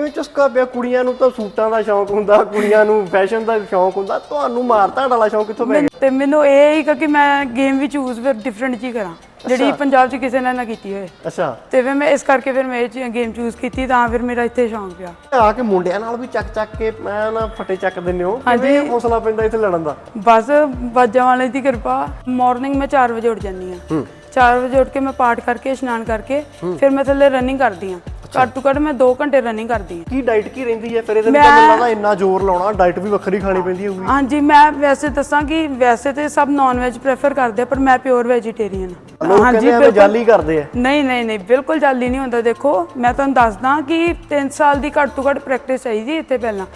ਕਿਵੇਂ ਚਸਕਾ ਪਿਆ? ਕੁੜੀਆਂ ਨੂੰ ਤਾਂ ਸੂਟਾਂ ਦਾ ਸ਼ੌਂਕ ਹੁੰਦਾ ਕੁੜੀਆਂ ਨੂੰ ਫੈਸ਼ਨ ਦਾ ਸ਼ੌਂਕ ਹੁੰਦਾ। ਤੁਹਾਨੂੰ ਮਾਰਤਾ ਵਾਲਾ ਸ਼ੌਂਕ ਕਿੱਥੋਂ ਪੈ ਗਿਆ? ਤੇ ਮੈਨੂੰ ਇਹ ਹੀ ਕਿ ਮੈਂ ਗੇਮ ਵੀ ਚੂਜ਼ ਫਿਰ ਡਿਫਰੈਂਟ ਜੀ ਕਰਾਂ। ਜਿਹੜੀ ਪੰਜਾਬ 'ਚ ਕਿਸੇ ਨੇ ਨਾ ਕੀਤੀ ਹੋਏ। ਅੱਛਾ। ਤੇ ਫਿਰ ਮੈਂ ਇਸ ਕਰਕੇ ਫਿਰ ਮੈਂ ਇਹ ਗੇਮ ਚੂਜ਼ ਕੀਤੀ ਤਾਂ ਫਿਰ ਮੇਰਾ ਇੱਥੇ ਸ਼ੌਂਕ ਪਿਆ। ਆ ਕੇ ਮੁੰਡਿਆਂ ਨਾਲ ਵੀ ਚੱਕ ਚੱਕ ਕੇ ਮੈਂ ਨਾ ਫੱਟੇ ਚੱਕ ਦਿੰਦੇ ਹੋ। ਕਿਵੇਂ ਹੌਸਲਾ ਪੈਂਦਾ ਇੱਥੇ ਲੜਨ ਦਾ? ਬਸ ਬਾਜਾਂ ਵਾਲੇ ਦੀ ਕਿਰਪਾ। ਮਾਰਨਿੰਗ ਮੈਂ 4 ਵਜੇ ਉੱਠ ਜਾਂਦੀ ਹਾਂ। 4 ਵਜੇ ਉੱਠ ਕੇ ਮੈਂ ਪਾਠ ਕਰਕੇ ਇਸ਼ਨਾਨ ਕਰਕੇ ਫਿਰ ਮੈਂ ਥੱਲੇ ਰਨਿੰਗ ਕਰਦੀ ਹਾਂ। ਘੱਟ ਤੋਂ ਘੱਟ ਮੈਂ 2 ਘੰਟੇ ਰਨਿੰਗ ਕਰਦੀ ਹਾਂ। ਕੀ ਡਾਈਟ ਕੀ ਰਹਿੰਦੀ ਹੈ? ਫਿਰ ਇਹਦੇ ਵਿੱਚ ਮੈਨੂੰ ਲੱਗਦਾ ਇੰਨਾ ਜ਼ੋਰ ਲਾਉਣਾ ਡਾਈਟ ਵੀ ਵੱਖਰੀ ਖਾਣੀ ਪੈਂਦੀ ਹੋਊਗੀ। ਹਾਂਜੀ ਮੈਂ ਵੈਸੇ ਦੱਸਾਂ ਕਿ ਵੈਸੇ ਤੇ ਸਭ ਨਾਨ ਵੈਜ ਪ੍ਰੇਫਰ ਕਰਦੇ ਆ ਪਰ ਮੈਂ ਪਿਓਰ ਵੈਜੀਟੇਰੀਅਨ ਲੋਕ ਕਹਿੰਦੇ ਜਾਲੀ ਕਰਦੇ ਆ। ਨਹੀਂ ਨਹੀਂ ਨਹੀਂ ਬਿਲਕੁਲ ਜਾਲੀ ਨਹੀਂ ਹੁੰਦਾ ਦੇਖੋ। ਮੈਂ ਤੁਹਾਨੂੰ ਦੱਸਦਾ ਕਿ 3 ਸਾਲ ਦੀ ਘੱਟ ਤੋਂ ਘੱਟ ਪ੍ਰੈਕਟਿਸ ਚਾਹੀਦੀ ਇੱਥੇ ਪਹਿਲਾਂ।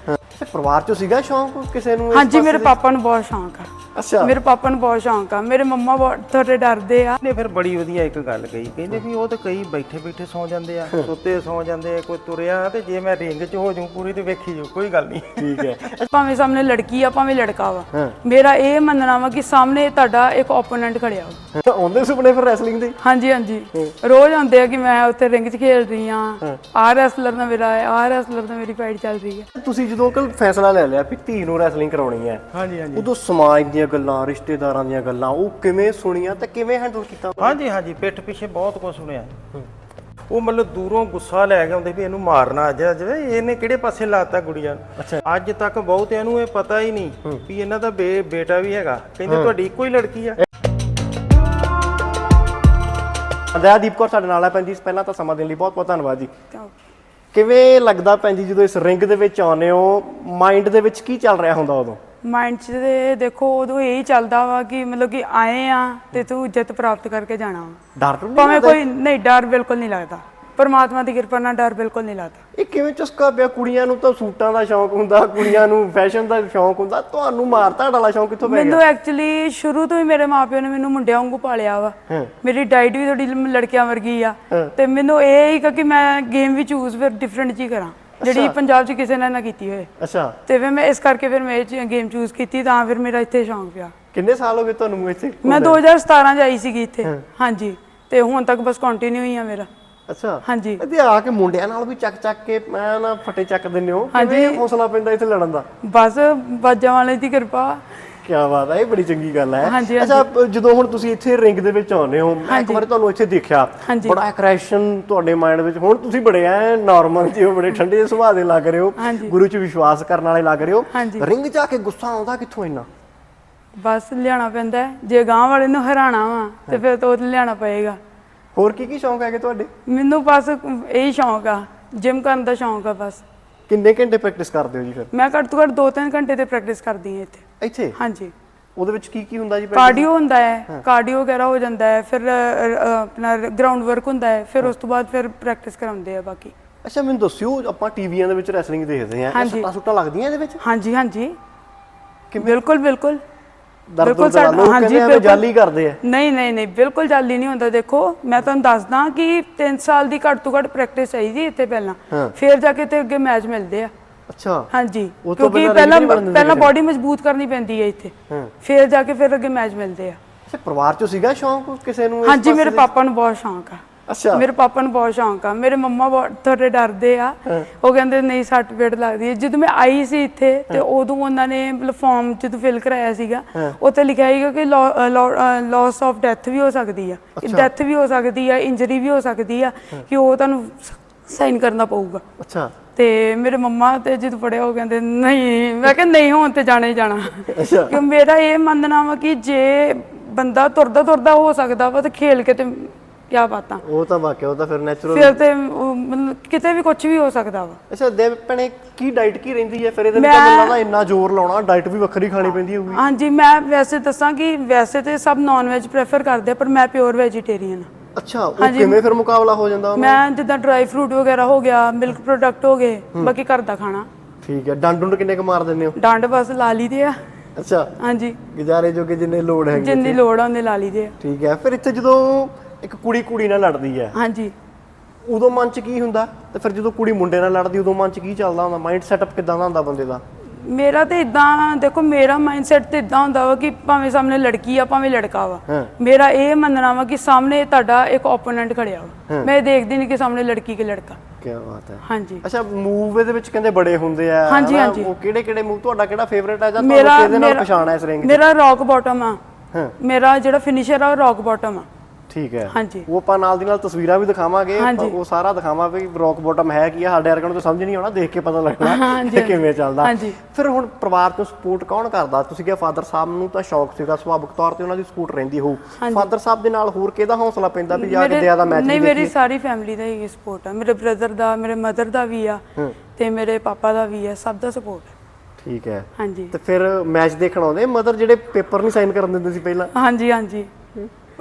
ਤੇ ਪਰਿਵਾਰ ਚੋਂ ਸੀਗਾ ਸ਼ੌਂਕ ਕਿਸੇ ਨੂੰ ਇਸ ਹਾਂਜੀ ਮੇਰੇ ਪਾਸੇ ਪਾਪਾ ਨੂੰ ਬਹੁਤ ਸ਼ੌਂਕ ਆ। ਦੇ? ਅੱਛਾ। ਮੇਰੇ ਪਾਪਾ ਨੂੰ ਬਹੁਤ ਸ਼ੌਂਕ ਆ। ਮੇਰੇ ਮੰਮਾ ਬਹੁਤ ਥੋੜੇ ਡਰਦੇ ਆ। ਨੇ ਫਿਰ ਬੜੀ ਵਧੀਆ ਇੱਕ ਗੱਲ ਕਹੀ। ਕਹਿੰਦੇ ਵੀ ਉਹ ਤੇ ਕਈ ਬੈਠੇ ਬੈਠੇ ਸੌ ਜਾਂਦੇ ਆ ਸੁੱਤੇ ਸੌ ਜਾਂਦੇ ਆ ਕੋਈ ਤੁਰਿਆ ਤੇ ਜੇ ਮੈਂ ਰਿੰਗ 'ਚ ਹੋ ਜਾਊਂ ਪੂਰੀ ਤੇ ਵੇਖੀ ਜਾਊ ਕੋਈ ਗੱਲ ਨਹੀਂ। ਠੀਕ ਹੈ। ਭਾਵੇਂ ਸਾਹਮਣੇ ਲੜਕੀ ਆ ਭਾਵੇਂ ਲੜਕਾ ਵਾ। ਹਾਂ। ਮੇਰਾ ਇਹ ਮੰਨਣਾ ਵਾ ਕਿ ਸਾਹਮਣੇ ਤੁਹਾਡਾ ਇੱਕ ਓਪੋਨੈਂਟ ਖੜਿਆ ਵਾ ਆਉਂਦੇ ਸੁਪਨੇ ਫਿਰ ਰੈਸਲਿੰਗ ਦੇ? ਹਾਂਜੀ ਹਾਂਜੀ। ਰੋਜ਼ ਆਉਂਦੇ ਆ ਕਿ ਮੈਂ ਉੱਥੇ ਰਿੰਗ 'ਚ ਖੇਡ ਰਹੀ ਆ ਆਹ ਰੈਸਲਰ ਨਾਲ ਮੇਰਾ ਆਹ ਰੈਸਲਰ ਨਾਲ ਮੇਰੀ ਫਾਈਟ ਚੱਲ ਰਹੀ ਹੈ ਤੁਸੀਂ ਜਦੋਂ ਕੱਲ ਫੈਸਲਾ ਲੈ ਲਿਆ ਵੀ ਧੀ ਨੂੰ ਰੈਸਲਿੰਗ ਕਰਾਉਣੀ ਹੈ। ਹਾਂਜੀ ਹਾਂਜੀ। ਉਦੋਂ ਸਮਾਜ ਦੀਆਂ ਗੱਲਾਂ ਰਿਸ਼ਤੇਦਾਰਾਂ ਦੀਆਂ ਗੱਲਾਂ ਉਹ ਕਿਵੇਂ ਸੁਣੀਆਂ ਤੇ ਕਿਵੇਂ ਹੈਂਡਲ ਕੀਤਾ ਹਾਂਜੀ ਹਾਂਜੀ ਪਿੱਠ ਪਿੱਛੇ ਬਹੁਤ ਕੁਝ ਸੁਣਿਆ। ਉਹ ਮਤਲਬ ਦੂਰੋਂ ਗੁੱਸਾ ਲੈ ਕੇ ਆਉਂਦੇ ਵੀ ਇਹਨੂੰ ਮਾਰਨਾ ਅੱਜ ਜਵੇ ਇਹਨੇ ਕਿਹੜੇ ਪਾਸੇ ਲਾਤਾ ਗੁੜੀਆਂ ਨੂੰ? ਅੱਜ ਤੱਕ ਬਹੁਤਿਆਂ ਨੂੰ ਇਹ ਪਤਾ ਹੀ ਨਹੀਂ ਵੀ ਇਹਨਾਂ ਦਾ ਬੇ- ਬੇਟਾ ਵੀ ਹੈਗਾ। ਕਹਿੰਦੇ ਤੁਹਾਡੀ ਇੱਕੋ ਹੀ ਲੜਕੀ ਆ। ਦਇਆਦੀਪ ਕੌਰ ਸਾਡੇ ਨਾਲ ਹੈ ਭੈਣ ਜੀ ਪਹਿਲਾਂ ਤਾਂ ਸਮਾਂ ਦੇਣ ਲਈ ਬਹੁਤ ਬਹੁਤ ਧੰਨਵਾਦ ਜੀ। ਕਿਵੇਂ ਲੱਗਦਾ ਭੈਣ ਜੀ ਜਦੋਂ ਇਸ ਰਿੰਗ ਦੇ ਵਿੱਚ ਆਉਂਦੇ ਹੋ? ਮਾਈਂਡ ਦੇ ਵਿੱਚ ਕੀ ਚੱਲ ਰਿਹਾ ਹੁੰਦਾ ਉਦੋਂ? ਮਾਈਂਡ 'ਚ ਤੇ ਦੇਖੋ ਉਦੋਂ ਇਹ ਹੀ ਚੱਲਦਾ ਵਾ ਕਿ ਮਤਲਬ ਕਿ ਆਏ ਆ ਤੇ ਤੂੰ ਇੱਜ਼ਤ ਪ੍ਰਾਪਤ ਕਰਕੇ ਜਾਣਾ ਵਾ। ਡਰ ਨਹੀਂ ਭਾਵੇਂ ਲੱਗਦਾ? ਕੋਈ ਨਹੀਂ ਡਰ ਬਿਲਕੁਲ ਨਹੀਂ ਲੱਗਦਾ। ਪਰਮਾਤਮਾ ਦੀ ਕਿਰਪਾ ਨਾਲ ਡਰ ਬਿਲਕੁਲ ਨਹੀਂ ਲੱਗਦਾ। ਇਹ ਕਿਵੇਂ ਚਸਕਾ ਪਿਆ? ਕੁੜੀਆਂ ਨੂੰ ਤਾਂ ਸੂਟਾਂ ਦਾ ਸ਼ੌਂਕ ਹੁੰਦਾ ਕੁੜੀਆਂ ਨੂੰ ਫੈਸ਼ਨ ਦਾ ਸ਼ੌਂਕ ਹੁੰਦਾ। ਤੁਹਾਨੂੰ ਮਾਰਤਾ ਵਾਲਾ ਸ਼ੌਂਕ ਕਿੱਥੋਂ ਪੈ ਗਿਆ? ਮੈਨੂੰ ਐਕਚੁਅਲੀ ਸ਼ੁਰੂ ਤੋਂ ਹੀ ਮੇਰੇ ਮਾਪਿਆਂ ਨੇ ਮੈਨੂੰ ਮੁੰਡਿਆਂ ਵਾਂਗੂ ਪਾਲਿਆ ਵਾ। ਹਾਂ। ਮੇਰੀ ਡਾਈਟ ਵੀ ਥੋੜੀ ਲੜਕਿਆਂ ਵਰਗੀ ਆ। ਹਾਂ। ਤੇ ਮੈਨੂੰ ਇਹ ਹੀ ਕਿ ਮੈਂ ਗੇਮ ਵੀ ਚੂਜ਼ ਫਿਰ ਡਿਫਰੈਂਟ ਜੀ ਕਰਾਂ। ਜਿਹੜੀ ਪੰਜਾਬ 'ਚ ਕਿਸੇ ਨੇ ਨਾ ਕੀਤੀ ਹੋਏ। ਅੱਛਾ। ਤੇ ਫਿਰ ਮੈਂ ਇਸ ਕਰਕੇ ਫਿਰ ਮੈਂ ਇਹ ਗੇਮ ਚੂਜ਼ ਕੀਤੀ ਤਾਂ ਫਿਰ ਮੇਰਾ ਇੱਥੇ ਸ਼ੌਂਕ ਪਿਆ। ਕਿੰਨੇ ਸਾਲ ਹੋ ਗਏ ਤੁਹਾਨੂੰ ਇੱਥੇ ਮੈਂ 2017 ਚ ਆਈ ਸੀਗੀ ਇੱਥੇ। ਹਾਂਜੀ। ਤੇ ਹੁਣ ਤੱਕ ਬਸ ਕੰਟੀਨਿਊ ਹੀ ਆ ਮੇਰਾ। ਅੱਛਾ? ਹਾਂਜੀ। ਇਹਦੇ ਆ ਕੇ ਮੁੰਡਿਆਂ ਨਾਲ ਵੀ ਚੱਕ ਚੱਕ ਕੇ ਮੈਂ ਨਾ ਫੱਟੇ ਚੱਕ ਦਿੰਦੇ ਹੋ। ਕਿਵੇਂ ਹੌਸਲਾ ਪੈਂਦਾ ਇੱਥੇ ਲੜਨ ਦਾ? ਬਸ ਬਾਜਾਂ ਵਾਲੇ ਦੀ ਕਿਰਪਾ। ਕੀ ਬਾਤ ਹੈ ਇਹ ਬੜੀ ਚੰਗੀ ਗੱਲ ਹੈ। ਹਾਂਜੀ, ਜਦੋਂ ਹੁਣ ਤੁਸੀਂ ਇੱਥੇ ਰਿੰਗ ਦੇ ਵਿੱਚ ਆਉਂਦੇ ਹੋ ਮੈਂ ਇੱਕ ਵਾਰ ਤੁਹਾਨੂੰ ਇੱਥੇ ਦੇਖਿਆ। ਹਾਂਜੀ। ਬੜਾ ਐਕ੍ਰੈਸ਼ਨ ਤੁਹਾਡੇ ਮਾਈਂਡ ਵਿੱਚ। ਹੁਣ ਤੁਸੀਂ ਬੜੇ ਐ ਨਾਰਮਲ ਜਿਹੇ ਹੋ ਬੜੇ ਠੰਡੇ ਜਿਹੇ ਸੁਭਾਅ ਦੇ ਲੱਗ ਰਹੇ ਹੋ। ਹਾਂਜੀ। ਗੁਰੂ 'ਚ ਵਿਸ਼ਵਾਸ ਕਰਨ ਵਾਲੇ ਲੱਗ ਰਹੇ ਹੋ। ਹਾਂਜੀ। ਰਿੰਗ 'ਚ ਆ ਕੇ ਗੁੱਸਾ ਆਉਂਦਾ ਕਿੱਥੋਂ ਇੰਨਾ? ਬਸ ਲਿਆਣਾ ਪੈਂਦਾ ਹੈ। ਜੇ ਗਾਂ ਵਾਲੇ ਨੂੰ ਹਰਾਣਾ ਵਾ ਤੇ ਫਿਰ ਤਾਂ ਉਹ ਤੇ ਲਿਆਣਾ ਪਏਗਾ। ਹੋਰ ਕੀ ਕੀ ਸ਼ੌਂਕ ਹੈਗੇ ਤੁਹਾਡੇ? ਮੈਨੂੰ ਬਸ ਇਹੀ ਸ਼ੌਂਕ ਆ ਜਿਮ ਕਰਨ ਦਾ ਸ਼ੌਂਕ ਆ ਬਸ। ਕਿੰਨੇ ਘੰਟੇ ਪ੍ਰੈਕਟਿਸ ਕਰਦੇ ਹੋ ਜੀ ਫਿਰ? ਮੈਂ ਘੱਟ ਤੋਂ ਘੱਟ 2-3 ਘੰਟੇ ਤੇ ਪ੍ਰੈਕਟਿਸ ਕਰਦੀ ਹਾਂ ਇੱਥੇ। ਇੱਥੇ? ਹਾਂਜੀ। ਉਹਦੇ ਵਿੱਚ ਕੀ ਕੀ ਹੁੰਦਾ ਜੀ? ਕਾਰਡੀਓ ਹੁੰਦਾ ਹੈ ਕਾਰਡੀਓ ਵਗੈਰਾ ਹੋ ਜਾਂਦਾ ਹੈ ਫਿਰ ਆਪਣਾ ਗਰਾਊਂਡ ਵਰਕ ਹੁੰਦਾ ਹੈ ਫਿਰ ਉਸ ਤੋਂ ਬਾਅਦ ਫਿਰ ਪ੍ਰੈਕਟਿਸ ਕਰਾਉਂਦੇ ਆ ਬਾਕੀ। ਅੱਛਾ ਮੈਨੂੰ ਦੱਸਿਓ ਆਪਾਂ ਟੀਵੀਆਂ ਦੇ ਵਿੱਚ ਰੈਸਲਿੰਗ ਦੇਖਦੇ ਆ ਇਹ। ਸੱਟਾਂ ਸੁੱਟਾਂ ਲੱਗਦੀਆਂ ਇਹਦੇ ਵਿੱਚ? ਹਾਂਜੀ ਹਾਂਜੀ। ਬਿਲਕੁਲ ਬਿਲਕੁਲ। ਬਿਲਕੁਲ ਸਾਡਾ- ਲੋਕ ਹਾਂਜੀ, ਕਹਿੰਦੇ। ਜਾਲੀ ਕਰਦੇ ਆ। ਨਹੀਂ ਨਹੀਂ ਨਹੀਂ ਬਿਲਕੁਲ ਜਾਲੀ ਨਹੀਂ ਹੁੰਦਾ। ਦੇਖੋ ਮੈਂ ਤੁਹਾਨੂੰ ਦੱਸਦਾ ਕਿ 3 ਸਾਲ ਦੀ ਘੱਟ ਤੋਂ ਘੱਟ ਪ੍ਰੈਕਟਿਸ ਚਾਹੀਦੀ ਇੱਥੇ ਪਹਿਲਾਂ। ਹਾਂ। ਫਿਰ ਜਾ ਕੇ ਤੇ ਅੱਗੇ ਮੈਚ ਮਿਲਦੇ ਆ। ਅੱਛਾ। ਹਾਂਜੀ। ਉਹ ਤੋਂ ਕਿਉਂਕਿ ਪਹਿਲਾਂ ਪਹਿਲਾਂ ਨਹੀਂ ਬਾਡੀ ਮਜ਼ਬੂਤ ਕਰਨੀ ਪੈਂਦੀ ਹੈ ਇੱਥੇ। ਹਾਂ। ਫਿਰ ਜਾ ਕੇ ਫਿਰ ਅੱਗੇ ਮੈਚ ਮਿਲਦੇ ਆ। ਅੱਛਾ ਪਰਿਵਾਰ ਚੋਂ ਸੀਗਾ ਸ਼ੌਂਕ ਕਿਸੇ ਨੂੰ ਇਸ ਹਾਂਜੀ ਪਾਸੇ ਮੇਰੇ ਦੇ? ਪਾਪਾ ਨੂੰ ਬਹੁਤ ਸ਼ੌਂਕ ਆ। ਅੱਛਾ। ਮੇਰੇ ਪਾਪਾ ਨੂੰ ਬਹੁਤ ਸ਼ੌਂਕ ਆ। ਮੇਰੇ ਮੰਮਾ ਬਹੁਤ ਥੋੜੇ ਡਰਦੇ ਆ। ਉਹ ਕਹਿੰਦੇ ਨਹੀਂ ਸੱਟ ਪੇਟ ਲੱਗਦੀ ਹੈ। ਜਦੋਂ ਮੈਂ ਆਈ ਸੀ ਇੱਥੇ ਤੇ ਉਦੋਂ ਉਹਨਾਂ ਨੇ ਮਤਲਬ ਫਾਰਮ ਜਦੋਂ ਫਿਲ ਕਰਾਇਆ ਸੀਗਾ। ਉੱਥੇ ਲਿਖਿਆ ਸੀਗਾ ਕਿ ਲਾਸ ਆਫ ਡੈਥ ਵੀ ਹੋ ਸਕਦੀ ਆ। ਡੈਥ ਵੀ ਹੋ ਸਕਦੀ ਆ ਇੰਜਰੀ ਵੀ ਹੋ ਸਕਦੀ ਆ ਕਿ ਉਹ ਤੁਹਾਨੂੰ ਸਾਈਨ ਕਰਨਾ ਪਊਗਾ। ਅੱਛਾ। ਤੇ ਮੇਰੇ ਮੰਮਾ ਤੇ ਜਦੋਂ ਪੜਿਆ ਉਹ ਕਹਿੰਦੇ ਨਹੀਂ। ਮੈਂ ਕਿਹਾ ਨਹੀਂ ਹੁਣ ਤੇ ਜਾਣਾ ਹੀ ਜਾਣਾ। ਕਿ ਮੇਰਾ ਇਹ ਮੰਨਣਾ ਵਾ ਕਿ ਜੇ ਬੰਦਾ ਤੁਰਦਾ ਤੁਰਦਾ ਹੋ ਸਕਦਾ ਵਾ ਤੇ ਖੇਲ ਕੇ ਤੇ ਕੀ ਬਾਤਾਂ। ਉਹ ਤਾਂ ਵਾਕਿਆ ਉਹ ਤਾਂ ਫਿਰ ਨੈਚੁਰਲ ਫਿਰ ਤੇ ਉਹ ਮਤਲਬ ਕਿਤੇ ਵੀ ਕੁਝ ਵੀ ਹੋ ਸਕਦਾ ਵਾ। ਅੱਛਾ ਦੇਵ ਭੈਣੇ ਕੀ ਡਾਈਟ ਕੀ ਰਹਿੰਦੀ ਹੈ? ਫਿਰ ਇਹਦੇ ਵਿੱਚ ਤਾਂ ਮੈਨੂੰ ਲੱਗਦਾ ਇੰਨਾ ਜ਼ੋਰ ਲਾਉਣਾ ਡਾਈਟ ਵੀ ਵੱਖਰੀ ਖਾਣੀ ਪੈਂਦੀ ਹੋਊਗੀ। ਹਾਂਜੀ ਮੈਂ ਵੈਸੇ ਦੱਸਾਂ ਕਿ ਵੈਸੇ ਤੇ ਸਭ ਨਾਨ ਵੈਜ ਪ੍ਰੇਫਰ ਕਰਦੇ ਆ, ਪਰ ਮੈਂ ਪਿਓਰ ਵੈਜੀਟੇਰੀਅਨ ਅੱਛਾ ਉਹ ਕਿਵੇਂ ਫਿਰ ਮੁਕਾਬਲਾ ਹੋ ਜਾਂਦਾ ਮੈਂ ਜਿੱਦਾਂ ਡਰਾਈ ਫਰੂਟ ਵਗੈਰਾ ਹੋ ਗਿਆ ਮਿਲਕ ਪ੍ਰੋਡਕਟ ਹੋ ਗਏ ਬਾਕੀ ਘਰ ਦਾ ਖਾਣਾ। ਠੀਕ ਹੈ ਡੰਡ ਡੁੰਡ ਕਿੰਨੇ ਕੁ ਮਾਰ ਦਿੰਦੇ ਹੋ? ਡੰਡ ਬਸ ਲਾ ਲਈਦੇ ਆ। ਅੱਛਾ। ਹਾਂਜੀ। ਗੁਜ਼ਾਰੇ ਜੋ ਕਿ ਜਿੰਨੇ ਲੋੜ ਹੈਗੀ ਜਿੰਨੀ ਲੋੜ ਆ ਉਹਨੇ ਲਾ ਲਈਦੇ ਆ। ਠੀਕ ਹੈ ਫਿਰ ਇੱਥੇ ਜਦੋਂ ਇੱਕ ਕੁੜੀ ਕੁੜੀ ਨਾਲ ਲੜਦੀ ਹੈ। ਹਾਂਜੀ। ਉਦੋਂ ਮਨ 'ਚ ਕੀ ਹੁੰਦਾ? ਤੇ ਫਿਰ ਜਦੋਂ ਕੁੜੀ ਮੁੰਡੇ ਨਾਲ ਲੜਦੀ ਉਦੋਂ ਮਨ 'ਚ ਕੀ ਚੱਲਦਾ ਹੁੰਦਾ? ਮਾਈਂਡ ਸੈਟਅਪ ਕਿਦਾਂ ਦਾ ਹੁੰਦਾ ਬੰਦੇ ਦਾ? ਮੇਰਾ ਤੇ ਇਦਾਂ ਦੇਖੋ ਮੇਰਾ ਮਾਈਂਡਸੈਟ ਤੇ ਇਦਾਂ ਹੁੰਦਾ ਵਾ ਕਿ ਭਾਵੇਂ ਸਾਹਮਣੇ ਲੜਕੀ ਆ ਭਾਵੇਂ ਲੜਕਾ ਵਾ। ਹਾਂ। ਮੇਰਾ ਇਹ ਮੰਨਣਾ ਵਾ ਕਿ ਸਾਹਮਣੇ ਤੁਹਾਡਾ ਇੱਕ ਓਪੋਨੈਂਟ ਖੜਿਆ ਵਾ। ਮੈਂ ਇਹ ਦੇਖਦੀ ਨਹੀਂ ਕਿ ਸਾਹਮਣੇ ਲੜਕੀ ਕਿ ਲੜਕਾ। ਕੀ ਬਾਤ ਹੈ। ਹਾਂਜੀ। ਅੱਛਾ ਮੂਵ ਇਹਦੇ ਵਿੱਚ ਕਹਿੰਦੇ ਬੜੇ ਹੁੰਦੇ ਆ ਹਾਂਜੀ, ਹਨਾ? ਹਾਂਜੀ। ਉਹ ਕਿਹੜੇ ਕਿਹੜੇ ਮੂਵ ਤੁਹਾਡਾ ਕਿਹੜਾ ਫੇਵਰੇਟ ਹੈ ਜਾਂ ਤੁਹਾਨੂੰ ਕਿਹਦੇ ਨਾਲ ਪਛਾਣ ਹੈ ਇਸ ਰਿੰਗ ਮੇਰਾ ਰੌਕ ਬਾਟਮ ਆ। ਹਾਂ। ਮੇਰਾ ਜਿਹੜਾ ਫਿਨਿਸ਼ਰ ਆ ਉਹ ਰੌਕ ਬਾਟਮ ਆ। ਠੀਕ ਹੈ। ਹਾਂਜੀ। ਉਹ ਆਪਾਂ ਨਾਲ ਦੀ ਨਾਲ ਤਸਵੀਰਾਂ ਵੀ ਦਿਖਾਵਾਂਗੇ ਹਾਂਜੀ। ਉਹ ਸਾਰਾ ਦਿਖਾਵਾਂਗੇ ਵੀ ਰੌਕ ਬਾਟਮ ਹੈ ਕੀ ਆ ਸਾਡੇ ਵਰਗਿਆਂ ਨੂੰ ਤਾਂ ਸਮਝ ਨਹੀਂ ਆਉਣਾ ਦੇਖ ਕੇ ਪਤਾ ਲੱਗਣਾ ਹਾਂਜੀ, ਕਿ ਕਿਵੇਂ ਚੱਲਦਾ। ਹਾਂਜੀ। ਫਿਰ ਹੁਣ ਪਰਿਵਾਰ ਤੋਂ ਸਪੋਰਟ ਕੌਣ ਕਰਦਾ? ਤੁਸੀਂ ਕਿਹਾ ਫਾਦਰ ਸਾਹਿਬ ਨੂੰ ਤਾਂ ਸ਼ੌਕ ਸੀਗਾ ਸੁਭਾਵਿਕ ਤੌਰ ਤੇ ਉਹਨਾਂ ਦੀ ਸਪੋਰਟ ਰਹਿੰਦੀ ਹੋਊ। ਫਾਦਰ ਸਾਹਿਬ ਦੇ ਨਾਲ ਹੋਰ ਕਿਹਦਾ ਹੌਸਲਾ ਪੈਂਦਾ ਵੀ ਜਾ ਕੇ ਦਾ ਮੈਚ ਨਹੀਂ ਮੇਰੀ ਸਾਰੀ ਫੈਮਿਲੀ ਦਾ ਹੀ ਸਪੋਰਟ ਆ। ਮੇਰੇ ਬ੍ਰਦਰ ਦਾ ਮੇਰੇ ਮਦਰ ਦਾ ਵੀ ਆ ਤੇ ਮੇਰੇ ਪਾਪਾ ਦਾ ਵੀ ਆ ਸਭ ਦਾ ਸਪੋਰਟ ਠੀਕ ਹੈ। ਹਾਂਜੀ। ਤੇ ਫਿਰ ਮੈਚ ਦੇਖਣ ਆਉਂਦੇ ਮਦਰ ਜਿਹੜੇ ਪੇਪਰ ਨਹੀਂ ਸਾਈਨ ਕਰਨ ਦਿੰਦੇ ਸੀ ਪਹਿਲਾਂ? ਹਾਂਜੀ ਹਾਂਜੀ।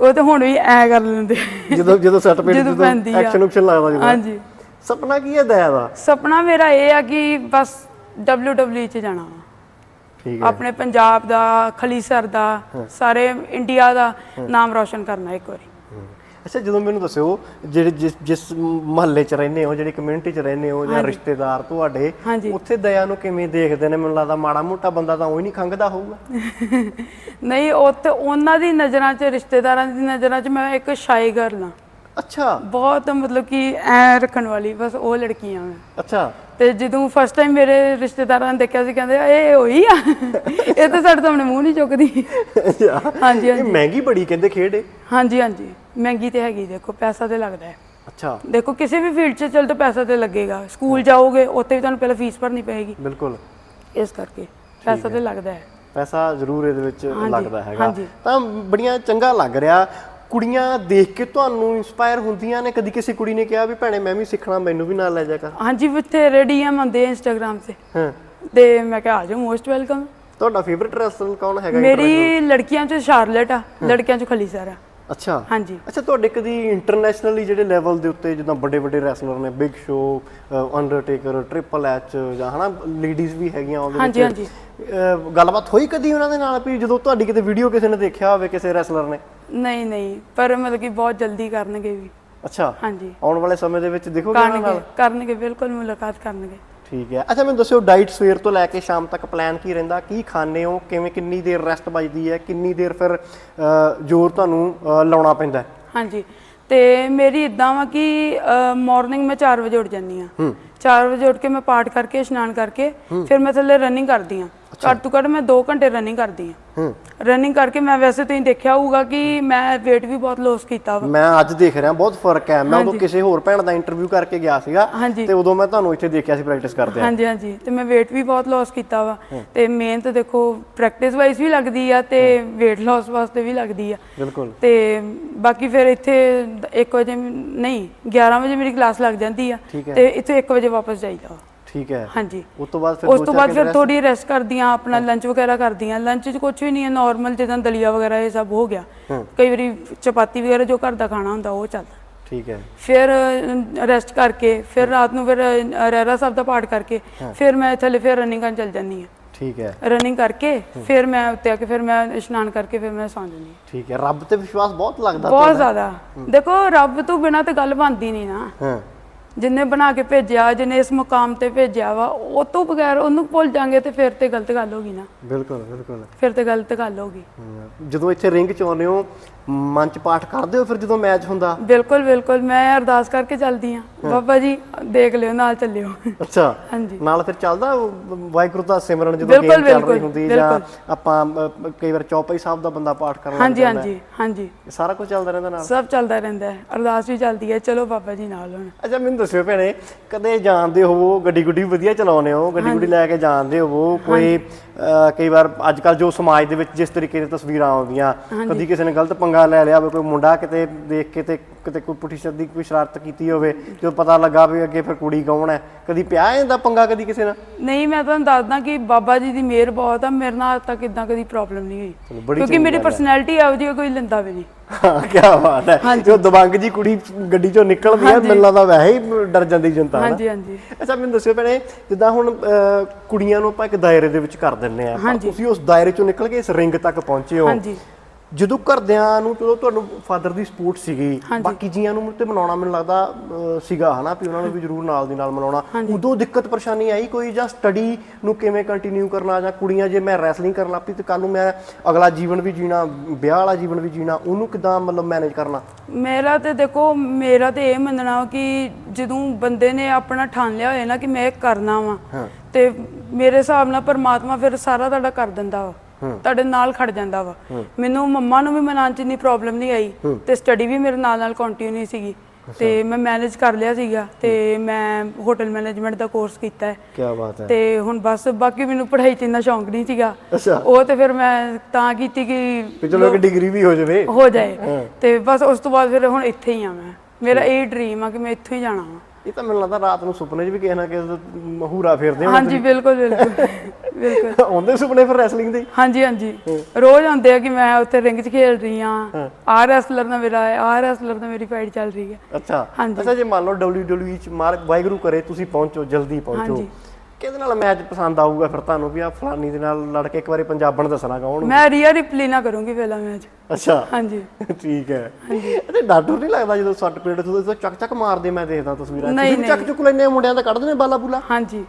ਉਹ ਤੇ ਹੁਣ ਵੀ ਐ ਕਰ ਲੈਂਦੇ। ਜਦੋਂ ਜਦੋਂ ਸਰਟੀਫਿਕੇਟ ਜਦੋਂ ਜਦੋਂ। ਐਕਸ਼ਨ ਉਕਸ਼ਨ ਲੱਗਦਾ ਜਦੋਂ। ਹਾਂਜੀ। ਸੁਪਨਾ ਕੀ ਹੈ ਦਇਆ ਦਾ? ਸੁਪਨਾ ਮੇਰਾ ਇਹ ਆ ਕਿ ਬਸ WWE ਚ ਜਾਣਾ ਵਾ। ਠੀਕ ਹੈ। ਆਪਣੇ ਪੰਜਾਬ ਦਾ ਖਲੀਸਰ ਦਾ ਸਾਰੇ ਇੰਡੀਆ ਦਾ ਨਾਮ ਰੌਸ਼ਨ ਕਰਨਾ ਇੱਕ ਵਾਰੀ। ਅੱਛਾ ਜਦੋਂ ਮੈਨੂੰ ਦੱਸਿਓ ਜਿਹੜੇ ਜਿਸ ਜਿਸ ਮਹੱਲੇ 'ਚ ਰਹਿੰਦੇ ਹੋ ਜਿਹੜੀ ਕਮਿਊਨਿਟੀ 'ਚ ਰਹਿੰਦੇ ਹੋ ਜਾਂ ਰਿਸ਼ਤੇਦਾਰ ਤੁਹਾਡੇ। ਉੱਥੇ ਦਇਆ ਨੂੰ ਕਿਵੇਂ ਦੇਖਦੇ ਨੇ? ਮੈਨੂੰ ਲੱਗਦਾ ਮਾੜਾ ਮੋਟਾ ਬੰਦਾ ਤਾਂ ਉਹ ਹੀ ਨਹੀਂ ਖੰਗਦਾ ਹੋਊਗਾ। ਨਹੀਂ ਉੱਥੇ ਉਹਨਾਂ ਦੀ ਨਜ਼ਰਾਂ 'ਚ ਰਿਸ਼ਤੇਦਾਰਾਂ ਦੀ ਨਜ਼ਰਾਂ 'ਚ ਮੈਂ ਇੱਕ ਸ਼ਾਈ ਗਰਲ ਹਾਂ। ਅੱਛਾ। ਬਹੁਤ ਮਤਲਬ ਕਿ ਐ ਰੱਖਣ ਵਾਲੀ ਬਸ ਉਹ ਲੜਕੀਆਂ ਮੈਂ ਅੱਛਾ। ਤੇ ਜਦੋਂ ਫਸਟ ਟਾਈਮ ਮੇਰੇ ਰਿਸ਼ਤੇਦਾਰਾਂ ਨੇ ਦੇਖਿਆ ਸੀ ਕਹਿੰਦੇ ਇਹ ਹੋਈ ਆ? ਇਹ ਤਾਂ ਸਾਡੇ ਸਾਹਮਣੇ ਮੂੰਹ ਨਹੀਂ ਚੁੱਕਦੀ। ਹਾਂਜੀ ਇਹ ਮਹਿੰਗੀ ਬੜੀ ਕਹਿੰਦੇ ਖੇਡ ਇਹ। ਹਾਂਜੀ ਹਾਂਜੀ। ਮਹਿੰਗੀ ਤੇ ਹੈਗੀ ਦੇਖੋ ਪੈਸਾ ਤੇ ਲੱਗਦਾ ਹੈ। ਅੱਛਾ। ਦੇਖੋ ਕਿਸੇ ਵੀ ਫੀਲਡ 'ਚ ਚਲ ਤਾਂ ਪੈਸਾ ਤੇ ਲੱਗੇਗਾ। ਸਕੂਲ ਜਾਓਗੇ ਉੱਥੇ ਵੀ ਤੁਹਾਨੂੰ ਪਹਿਲਾਂ ਫੀਸ ਭਰਨੀ ਪਏਗੀ। ਬਿਲਕੁਲ। ਇਸ ਕਰਕੇ ਪੈਸਾ ਤੇ ਲੱਗਦਾ ਹੈ। ਪੈਸਾ ਜ਼ਰੂਰ ਇਹਦੇ ਵਿੱਚ ਲੱਗਦਾ ਹੈਗਾ। ਹਾਂਜੀ। ਤਾਂ ਬੜੀਆਂ ਚੰਗਾ ਲੱਗ ਰਿਹਾ। ਕੁੜੀਆਂ ਦੇਖ ਕੇ ਤੁਹਾਨੂੰ ਇਨਸਪਾਇਰ ਹੁੰਦੀਆਂ ਨੇ? ਕਦੀ ਕਿਸੇ ਕੁੜੀ ਨੇ ਕਿਹਾ ਵੀ ਭੈਣੇ ਮੈਂ ਵੀ ਸਿੱਖਣਾ ਮੈਨੂੰ ਵੀ ਨਾਲ ਲੈ ਜਾ ਕਰ। ਹਾਂਜੀ ਬਥੇਰੇ ਡੀਐਮ ਆਉਂਦੇ ਇੰਸਟਾਗ੍ਰam ਤੇ। ਹਾਂ। ਤੇ ਮੈਂ ਕਿਹਾ ਆ ਜਾਓ ਮੋਸਟ ਵੈਲਕਮ ਤੁਹਾਡਾ ਫੇਵਰਿਟ ਰੈਸਲਰ ਕੌਣ ਹੈਗਾ ਮੇਰੀ ਲੜਕੀਆਂ 'ਚ ਸ਼ਾਰਲਟ ਆ ਲੜਕਿਆਂ 'ਚ ਖਲੀਸਰ ਆ। ਅੱਛਾ। ਹਾਂਜੀ। ਅੱਛਾ ਤੁਹਾਡੇ ਕਦੀ ਇੰਟਰਨੈਸ਼ਨਲੀ ਜਿਹੜੇ ਲੈਵਲ ਦੇ ਉੱਤੇ ਜਿੱਦਾਂ ਵੱਡੇ ਵੱਡੇ ਰੈਸਲਰ ਨੇ Big Show Undertaker Triple H ਜਾਂ ਹਨਾ ਲੇਡੀਜ਼ ਵੀ ਹੈਗੀਆਂ ਉਹਦੇ ਹਾਂਜੀ, ਵਿੱਚ। ਹਾਂਜੀ। ਅਹ, ਗੱਲਬਾਤ ਹੋਈ ਕਦੀ ਉਹਨਾਂ ਦੇ ਨਾਲ ਵੀ ਜਦੋਂ ਤੁਹਾਡੀ ਕਿਤੇ ਵੀਡੀਓ ਕਿਸੇ ਨੇ ਦੇਖਿਆ ਹੋਵੇ ਕਿਸੇ ਰੈਸਲਰ ਨੇ? ਨਹੀਂ ਨਹੀਂ ਪਰ ਮਤਲਬ ਕਿ ਬਹੁਤ ਜਲਦੀ ਕਰਨਗੇ ਵੀ। ਅੱਛਾ। ਹਾਂਜੀ। ਆਉਣ ਵਾਲੇ ਸਮੇਂ ਦੇ ਵਿੱਚ ਦੇਖੋਗੇ ਉਹਨਾਂ ਕਰਨਗੇ ਨਾਲ? ਕਰਨਗੇ ਬਿਲਕੁਲ ਮੁਲਾਕਾਤ ਕਰਨਗੇ। ਠੀਕ ਹੈ। ਅੱਛਾ ਮੈਨੂੰ ਦੱਸਿਓ ਡਾਈਟ ਸਵੇਰ ਤੋਂ ਲੈ ਕੇ ਸ਼ਾਮ ਤੱਕ ਪਲਾਨ ਕੀ ਰਹਿੰਦਾ? ਕੀ ਖਾਣੇ ਹੋ? ਕਿਵੇਂ ਕਿੰਨੀ ਦੇਰ ਰੈਸਟ ਵੱਜਦੀ ਹੈ? ਕਿੰਨੀ ਦੇਰ ਫਿਰ ਜ਼ੋਰ ਤੁਹਾਨੂੰ ਲਾਉਣਾ ਪੈਂਦਾ ਹੈ? ਹਾਂਜੀ। ਤੇ ਮੇਰੀ ਇਦਾਂ ਵਾ ਕਿ ਮਾਰਨਿੰਗ ਮੈਂ 4 ਵਜੇ ਉੱਠ ਜਾਂਦੀ ਆ 4 ਵਜੇ ਉੱਠ ਕੇ ਮੈਂ ਪਾਠ ਕਰਕੇ ਇਸ਼ਨਾਨ ਕਰਕੇ ਫਿਰ ਮੈਂ ਥੱਲੇ ਰਨਿੰਗ ਕਰਦੀ ਆ ਘੱਟ ਤੋਂ ਘੱਟ ਮੈਂ 2 ਘੰਟੇ ਰਨਿੰਗ ਕਰਦੀ ਆ ਹੂੰ। ਰਨਿੰਗ ਕਰਕੇ ਮੈਂ ਵੈਸੇ ਤੁਸੀਂ ਦੇਖਿਆ ਹੋਊਗਾ ਕਿ ਮੈਂ weight ਵੀ ਬਹੁਤ ਲੋਸ ਕੀਤਾ ਵਾ। ਮੈਂ ਅੱਜ ਦੇਖ ਰਿਹਾ ਬਹੁਤ ਫ਼ਰਕ ਹੈ। ਮੈਂ ਉਦੋਂ ਕਿਸੇ ਹੋਰ ਭੈਣ ਦਾ ਇੰਟਰਵਿਊ ਕਰਕੇ ਗਿਆ ਸੀਗਾ ਹਾਂਜੀ। ਤੇ ਉਦੋਂ ਮੈਂ ਤੁਹਾਨੂੰ ਇੱਥੇ ਦੇਖਿਆ ਸੀ ਪ੍ਰੈਕਟਿਸ ਕਰਦੇ ਆ। ਹਾਂਜੀ ਹਾਂਜੀ। ਤੇ ਮੈਂ weight ਵੀ ਬਹੁਤ ਲੋਸ ਕੀਤਾ ਵਾ। ਤੇ ਮਿਹਨਤ ਦੇਖੋ ਪ੍ਰੈਕਟਿਸ ਵਾਈਜ਼ ਵੀ ਲੱਗਦੀ ਆ ਤੇ weight loss ਵਾਸਤੇ ਵੀ ਲੱਗਦੀ ਆ। ਬਿਲਕੁਲ। ਤੇ ਬਾਕੀ ਫਿਰ ਇੱਥੇ 1 ਵਜੇ ਨਹੀਂ 11 ਵਜੇ ਮੇਰੀ ਕਲਾਸ ਲੱਗ ਜਾਂਦੀ ਆ ਠੀਕ ਹੈ। ਤੇ ਇੱਥੇ 1 ਵਜੇ ਵਾਪਸ ਜਾਈਦਾ ਵਾ। ਠੀਕ ਹੈ। ਹਾਂਜੀ। ਉਸ ਤੋਂ ਬਾਅਦ ਫਿਰ ਉਸ ਤੋਂ ਬਾਅਦ ਫਿਰ ਥੋੜੀ ਰੈਸਟ ਕਰਦੀਆਂ ਆਪਣਾ ਲੰਚ ਵਗੈਰਾ ਕਰਦੀਆਂ। ਲੰਚ 'ਚ ਕੁਝ ਵੀ ਨਹੀਂ ਹੈ ਨਾਰਮਲ ਜਿੱਦਾਂ ਦਲੀਆ ਵਗੈਰਾ ਇਹ ਸਭ ਹੋ ਗਿਆ। ਕਈ ਵਾਰੀ ਚਪਾਤੀ ਵਗੈਰਾ ਜੋ ਘਰ ਦਾ ਖਾਣਾ ਹੁੰਦਾ ਉਹ ਚੱਲਦਾ। ਠੀਕ ਹੈ। ਫਿਰ ਰੈਸਟ ਕਰਕੇ ਫਿਰ ਰਾਤ ਨੂੰ ਫਿਰ ਰਹਿਰਾ ਸਾਹਿਬ ਦਾ ਪਾਠ ਕਰਕੇ ਫਿਰ ਮੈਂ ਥੱਲੇ ਫਿਰ ਰਨਿੰਗ ਕਰਨ ਚੱਲ ਜਾਂਦੀ ਹਾਂ। ਠੀਕ ਹੈ। ਰਨਿੰਗ ਕਰਕੇ ਫਿਰ ਮੈਂ ਉੱਤੇ ਆ ਕੇ ਫਿਰ ਮੈਂ ਇਸ਼ਨਾਨ ਕਰਕੇ ਫਿਰ ਮੈਂ ਸੌਂ ਜਾਂਦੀ ਠੀਕ ਹੈ। ਰੱਬ ਤੇ ਵਿਸ਼ਵਾਸ ਬਹੁਤ ਲੱਗਦਾ ਬਹੁਤ ਜ਼ਿਆਦਾ। ਦੇਖੋ ਰੱਬ ਤੋਂ ਬਿਨਾ ਤੇ ਗੱਲ ਬਣਦੀ ਨਹੀਂ ਨਾ। ਹਾਂ। ਜਿੰਨੇ ਬਣਾ ਕੇ ਭੇਜਿਆ ਜਿਹਨੇ ਇਸ ਮੁਕਾਮ ਤੇ ਭੇਜਿਆ ਵਾ ਉਹ ਤੋਂ ਬਗੈਰ ਉਹਨੂੰ ਭੁੱਲ ਜਾਾਂਗੇ ਤੇ ਫਿਰ ਤੇ ਗਲਤ ਗੱਲ ਹੋਗੀ ਨਾ। ਬਿਲਕੁਲ ਬਿਲਕੁਲ। ਫਿਰ ਤੇ ਗਲਤ ਗੱਲ ਹੋਗੀ ਜਦੋਂ ਇੱਥੇ ਰਿੰਗ ਚ ਆਉਂਦੇ ਹੋ ਮਨ ਚ ਪਾਠ ਕਰਦੇ ਹੋ ਫਿਰ ਜਦੋਂ ਮੈਚ ਹੁੰਦਾ? ਬਿਲਕੁਲ ਬਿਲਕੁਲ ਮੈਂ ਅਰਦਾਸ ਕਰਕੇ ਚੱਲਦੀ ਆ ਬਾਬਾ ਜੀ ਦੇਖ ਲਿਓ ਨਾਲ ਚੱਲਿਓ। ਅੱਛਾ। ਹਾਂਜੀ। ਨਾਲ ਫਿਰ ਚੱਲਦਾ ਵਾਹਿਗੁਰੂ ਦਾ ਸਿਮਰਨ ਜਦੋਂ ਗੇਮ ਚੱਲ ਰਹੀ ਹੁੰਦੀ ਜਾਂ। ਆਪਾਂ ਕਈ ਵਾਰ ਚੌਪਈ ਸਾਹਿਬ ਦਾ ਬੰਦਾ ਪਾਠ ਕਰਨ ਲੱਗ ਹਾਂਜੀ ਜਾਂਦਾ ਹਾਂਜੀ ਹਾਂਜੀ। ਸਾਰਾ ਕੁਝ ਚੱਲਦਾ ਰਹਿੰਦਾ ਨਾਲ? ਸਭ ਚੱਲਦਾ ਰਹਿੰਦਾ ਹੈ। ਅਰਦਾਸ ਵੀ ਚੱਲਦੀ ਹੈ। ਚਲੋ ਬਾਬਾ ਜੀ ਨਾਲ ਹੁਣ। ਅੱਛਾ ਮੈਨੂੰ ਦੱਸਿਓ ਭੈਣੇ ਕਦੇ ਜਾਣਦੇ ਹੋਵੋ ਗੱਡੀ ਗੁੱਡੀ ਵਧੀਆ ਚਲਾਉਂਦੇ ਹੋ? ਗੱਡੀ ਗੁੱਡੀ ਲੈ ਕੇ ਜਾਣਦੇ ਹੋਵੋ ਕੋਈ ਕਈ ਵਾਰ ਅੱਜ ਕੱਲ ਜੋ ਸਮਾਜ ਦੇ ਵਿੱਚ ਜਿਸ ਤਰੀਕੇ ਦੀ ਤਸਵੀਰਾਂ ਆਉਂਦੀਆਂ ਕਦੀ ਕਿਸੇ ਨੇ ਗਲਤ ਪੰਗਾ ਲੈ ਲਿਆ ਹੋਵੇ ਕੋਈ ਮੁੰਡਾ ਕਿਤੇ ਦੇਖ ਕੇ ਤੇ ਕਿਤੇ ਕੋਈ ਪੁੱਠੀ ਸਿੱਧੀ ਕੋਈ ਸ਼ਰਾਰਤ ਕੀਤੀ ਹੋਵੇ ਜਦੋਂ ਪਤਾ ਲੱਗਾ ਵੀ ਅੱਗੇ ਫਿਰ ਕੁੜੀ ਕੌਣ ਹੈ? ਕਦੀ ਪਿਆ ਇਹਦਾ ਪੰਗਾ ਕਦੀ ਕਿਸੇ ਨਾਲ? ਨਹੀਂ ਮੈਂ ਤੁਹਾਨੂੰ ਦੱਸਦਾ ਕਿ ਬਾਬਾ ਜੀ ਦੀ ਮਿਹਰ ਬਹੁਤ ਆ ਮੇਰੇ ਨਾਲ ਤੱਕ ਇਦਾਂ ਕਦੀ ਪ੍ਰੋਬਲਮ ਨਹੀਂ ਹੋਈ। ਬੜੀ ਕਿਉਂਕਿ ਮੇਰੀ ਪਰਸਨੈਲਿਟੀ ਇਹੋ ਜਿਹੀ ਕੋਈ ਲੈਂਦਾ ਵੀ ਨਹੀਂ। ਹਾਂ ਕੀ ਬਾਤ ਹੈ। ਜੋ ਦਬੰਗ ਜੀ ਕੁੜੀ ਗੱਡੀ ਚੋਂ ਨਿਕਲਦੀ ਹੈ ਮੈਨੂੰ ਲੱਗਦਾ ਵੈਸੇ ਹੀ ਡਰ ਜਾਂਦੀ ਜਨਤਾ ਹਾਂਜੀ ਹਾਂਜੀ। ਅੱਛਾ ਮੈਨੂੰ ਦੱਸਿਓ ਭੈਣੇ ਜਿੱਦਾਂ ਹੁਣ ਕੁੜੀਆਂ ਨੂੰ ਆਪਾਂ ਇੱਕ ਦਾਇਰੇ ਦੇ ਵਿੱਚ ਕਰ ਦਿੰਨੇ ਆ ਤੁਸੀਂ ਉਸ ਦਾਇਰੇ ਚੋਂ ਨਿਕਲ ਕੇ ਇਸ ਰਿੰਗ ਤੱਕ ਪਹੁੰਚੇ ਹੋ। ਹਾਂਜੀ। ਜਦੋਂ ਘਰਦਿਆਂ ਨੂੰ ਚਲੋ ਤੁਹਾਨੂੰ ਫਾਦਰ ਦੀ ਸਪੋਰਟ ਸੀਗੀ ਬਾਕੀ ਜੀਆਂ ਨੂੰ ਤੇ ਮਨਾਉਣਾ ਮੈਨੂੰ ਲੱਗਦਾ ਸੀਗਾ ਹਨਾ ਵੀ ਉਹਨਾਂ ਨੂੰ ਵੀ ਜ਼ਰੂਰ ਨਾਲ ਦੀ ਨਾਲ ਮਨਾਉਣਾ। ਉਦੋਂ ਦਿੱਕਤ ਪਰੇਸ਼ਾਨੀ ਆਈ ਕੋਈ ਜਾਂ ਸਟੱਡੀ ਨੂੰ ਕਿਵੇਂ ਕੰਟੀਨਿਊ ਕਰਨਾ ਜਾਂ ਕੁੜੀਆਂ ਜੇ ਮੈਂ ਰੈਸਲਿੰਗ ਕਰਨ ਲੱਪੀ ਤੇ ਕੱਲ ਨੂੰ ਮੈਂ ਅਗਲਾ ਜੀਵਨ ਵੀ ਜੀਣਾ ਵਿਆਹ ਵਾਲਾ ਜੀਵਨ ਵੀ ਜੀਣਾ ਉਹਨੂੰ ਕਿਦਾਂ ਮਤਲਬ ਮੈਨੇਜ ਕਰਨਾ? ਮੇਰਾ ਤੇ ਦੇਖੋ ਮੇਰਾ ਤੇ ਇਹ ਮੰਨਣਾ ਕਿ ਜਦੋਂ ਬੰਦੇ ਨੇ ਆਪਣਾ ਠਾਣ ਲਿਆ ਹੋਏ ਨਾ ਕਿ ਮੈਂ ਇਹ ਕਰਨਾ ਵਾ ਤੇ ਮੇਰੇ ਹਿਸਾਬ ਨਾਲ ਪਰਮਾਤਮਾ ਫਿਰ ਸਾਰਾ ਤੁਹਾਡਾ ਕਰ ਦਿੰਦਾ ਵਾ। ਤੁਹਾਡੇ ਨਾਲ ਖੜ ਜਾਂਦਾ ਵਾ। ਮੈਨੂੰ ਮੰਮਾ ਨੂੰ ਵੀ ਮਨਾਉਣ ਚ ਇੰਨੀ ਪ੍ਰੋਬਲਮ ਨਹੀਂ ਆਈ ਤੇ ਸਟੱਡੀ ਵੀ ਮੇਰੇ ਨਾਲ ਨਾਲ ਕੰਟੀਨਿਊ ਸੀਗੀ। ਤੇ ਮੈਂ ਮੈਨੇਜ ਕਰ ਲਿਆ ਸੀਗਾ ਤੇ ਮੈਂ ਹੋਟਲ ਮੈਨੇਜਮੈਂਟ ਦਾ ਕੋਰਸ ਕੀਤਾ ਹੈ। ਕੀ ਬਾਤ ਹੈ। ਤੇ ਹੁਣ ਬਸ ਬਾਕੀ ਮੈਨੂੰ ਪੜ੍ਹਾਈ 'ਚ ਇੰਨਾ ਸ਼ੌਂਕ ਨਹੀਂ ਸੀਗਾ। ਅੱਛਾ। ਉਹ ਤੇ ਫਿਰ ਮੈਂ ਤਾਂ ਕੀਤੀ ਕਿ ਚਲੋ ਇੱਕ ਡਿਗਰੀ ਵੀ ਹੋ ਜਾਵੇ। ਹੋ ਜਾਏ। ਤੇ ਬਸ ਉਸ ਤੋਂ ਬਾਅਦ ਫਿਰ ਹੁਣ ਇੱਥੇ ਹੀ ਆ ਮੈਂ। ਮੇਰਾ ਇਹ ਡ੍ਰੀਮ ਆ ਕਿ ਮੈਂ ਇੱਥੋਂ ਹੀ ਜਾਣਾ ਵਾ। ਇਹ ਤਾਂ ਮੈਨੂੰ ਲੱਗਦਾ ਰਾਤ ਨੂੰ ਸੁਪਨੇ 'ਚ ਵੀ ਕਿਸੇ ਨਾ ਕਿਸੇ ਦਾ ਮਹੂਰਾ ਫੇਰਦੇ ਹੋ ਹਾਂਜੀ ਬਿਲਕੁਲ ਬਿਲਕੁਲ ਬਿਲਕੁਲ। ਆਉਂਦੇ ਸੁਪਨੇ ਫਿਰ ਰੈਸਲਿੰਗ ਦੇ ਹਾਂਜੀ ਹਾਂਜੀ। ਰੋਜ਼ ਆਉਂਦੇ ਆ ਕਿ ਮੈਂ ਉੱਥੇ ਰਿੰਗ 'ਚ ਖੇਡ ਰਹੀ ਆ ਆਰ ਰੈਸਲਰ ਨਾਲ ਮੇਰਾ ਹੈ ਆਰ ਰੈਸਲਰ ਨਾਲ ਮੇਰੀ ਫਾਈਟ ਚੱਲ ਰਹੀ ਹੈ। ਅੱਛਾ। ਅੱਛਾ ਜੇ ਮੰਨ ਲਓ WWE ਚ ਮਾਰ ਵਾਹਿਗੁਰੂ ਕਰੇ ਤੁਸੀਂ ਪਹੁੰਚੋ ਜਲਦੀ ਪਹੁੰਚੋ। ਹਾਂਜੀ। ਕਿਹਦੇ ਨਾਲ ਮੈਚ ਪਸੰਦ ਆਊਗਾ ਫਿਰ ਤੁਹਾਨੂੰ ਵੀ ਆ ਫਲਾਨੀ ਦੇ ਨਾਲ ਲੜ ਕੇ ਇੱਕ ਵਾਰੀ ਪੰਜਾਬਣ ਦੱਸਣਾ ਕੌਣ ਮੈਂ ਰੀਆ ਰਿਪਲੀ ਨਾ ਕਰੂੰਗੀ ਪਹਿਲਾ ਮੈਚ। ਅੱਛਾ। ਹਾਂਜੀ। ਠੀਕ ਹੈ। ਤੇ ਡਾਕਟਰ ਨਹੀਂ ਲੱਗਦਾ ਜਦੋਂ ਸੱਟ ਪੇਟ ਤੋਂ ਚੱਕ ਚੱਕ ਮਾਰਦੇ ਮੈਂ ਦੇਖਦਾ ਤਸਵੀਰਾਂ। ਤੁਸੀਂ ਚੱਕ ਚੁੱਕ ਆ ਮੁੰਡਿਆਂ ਦਾ ਕੱਢਦੇ ਨੇ ਬਾਲਾ ਬੁਲਾ ਹਾਂਜੀ।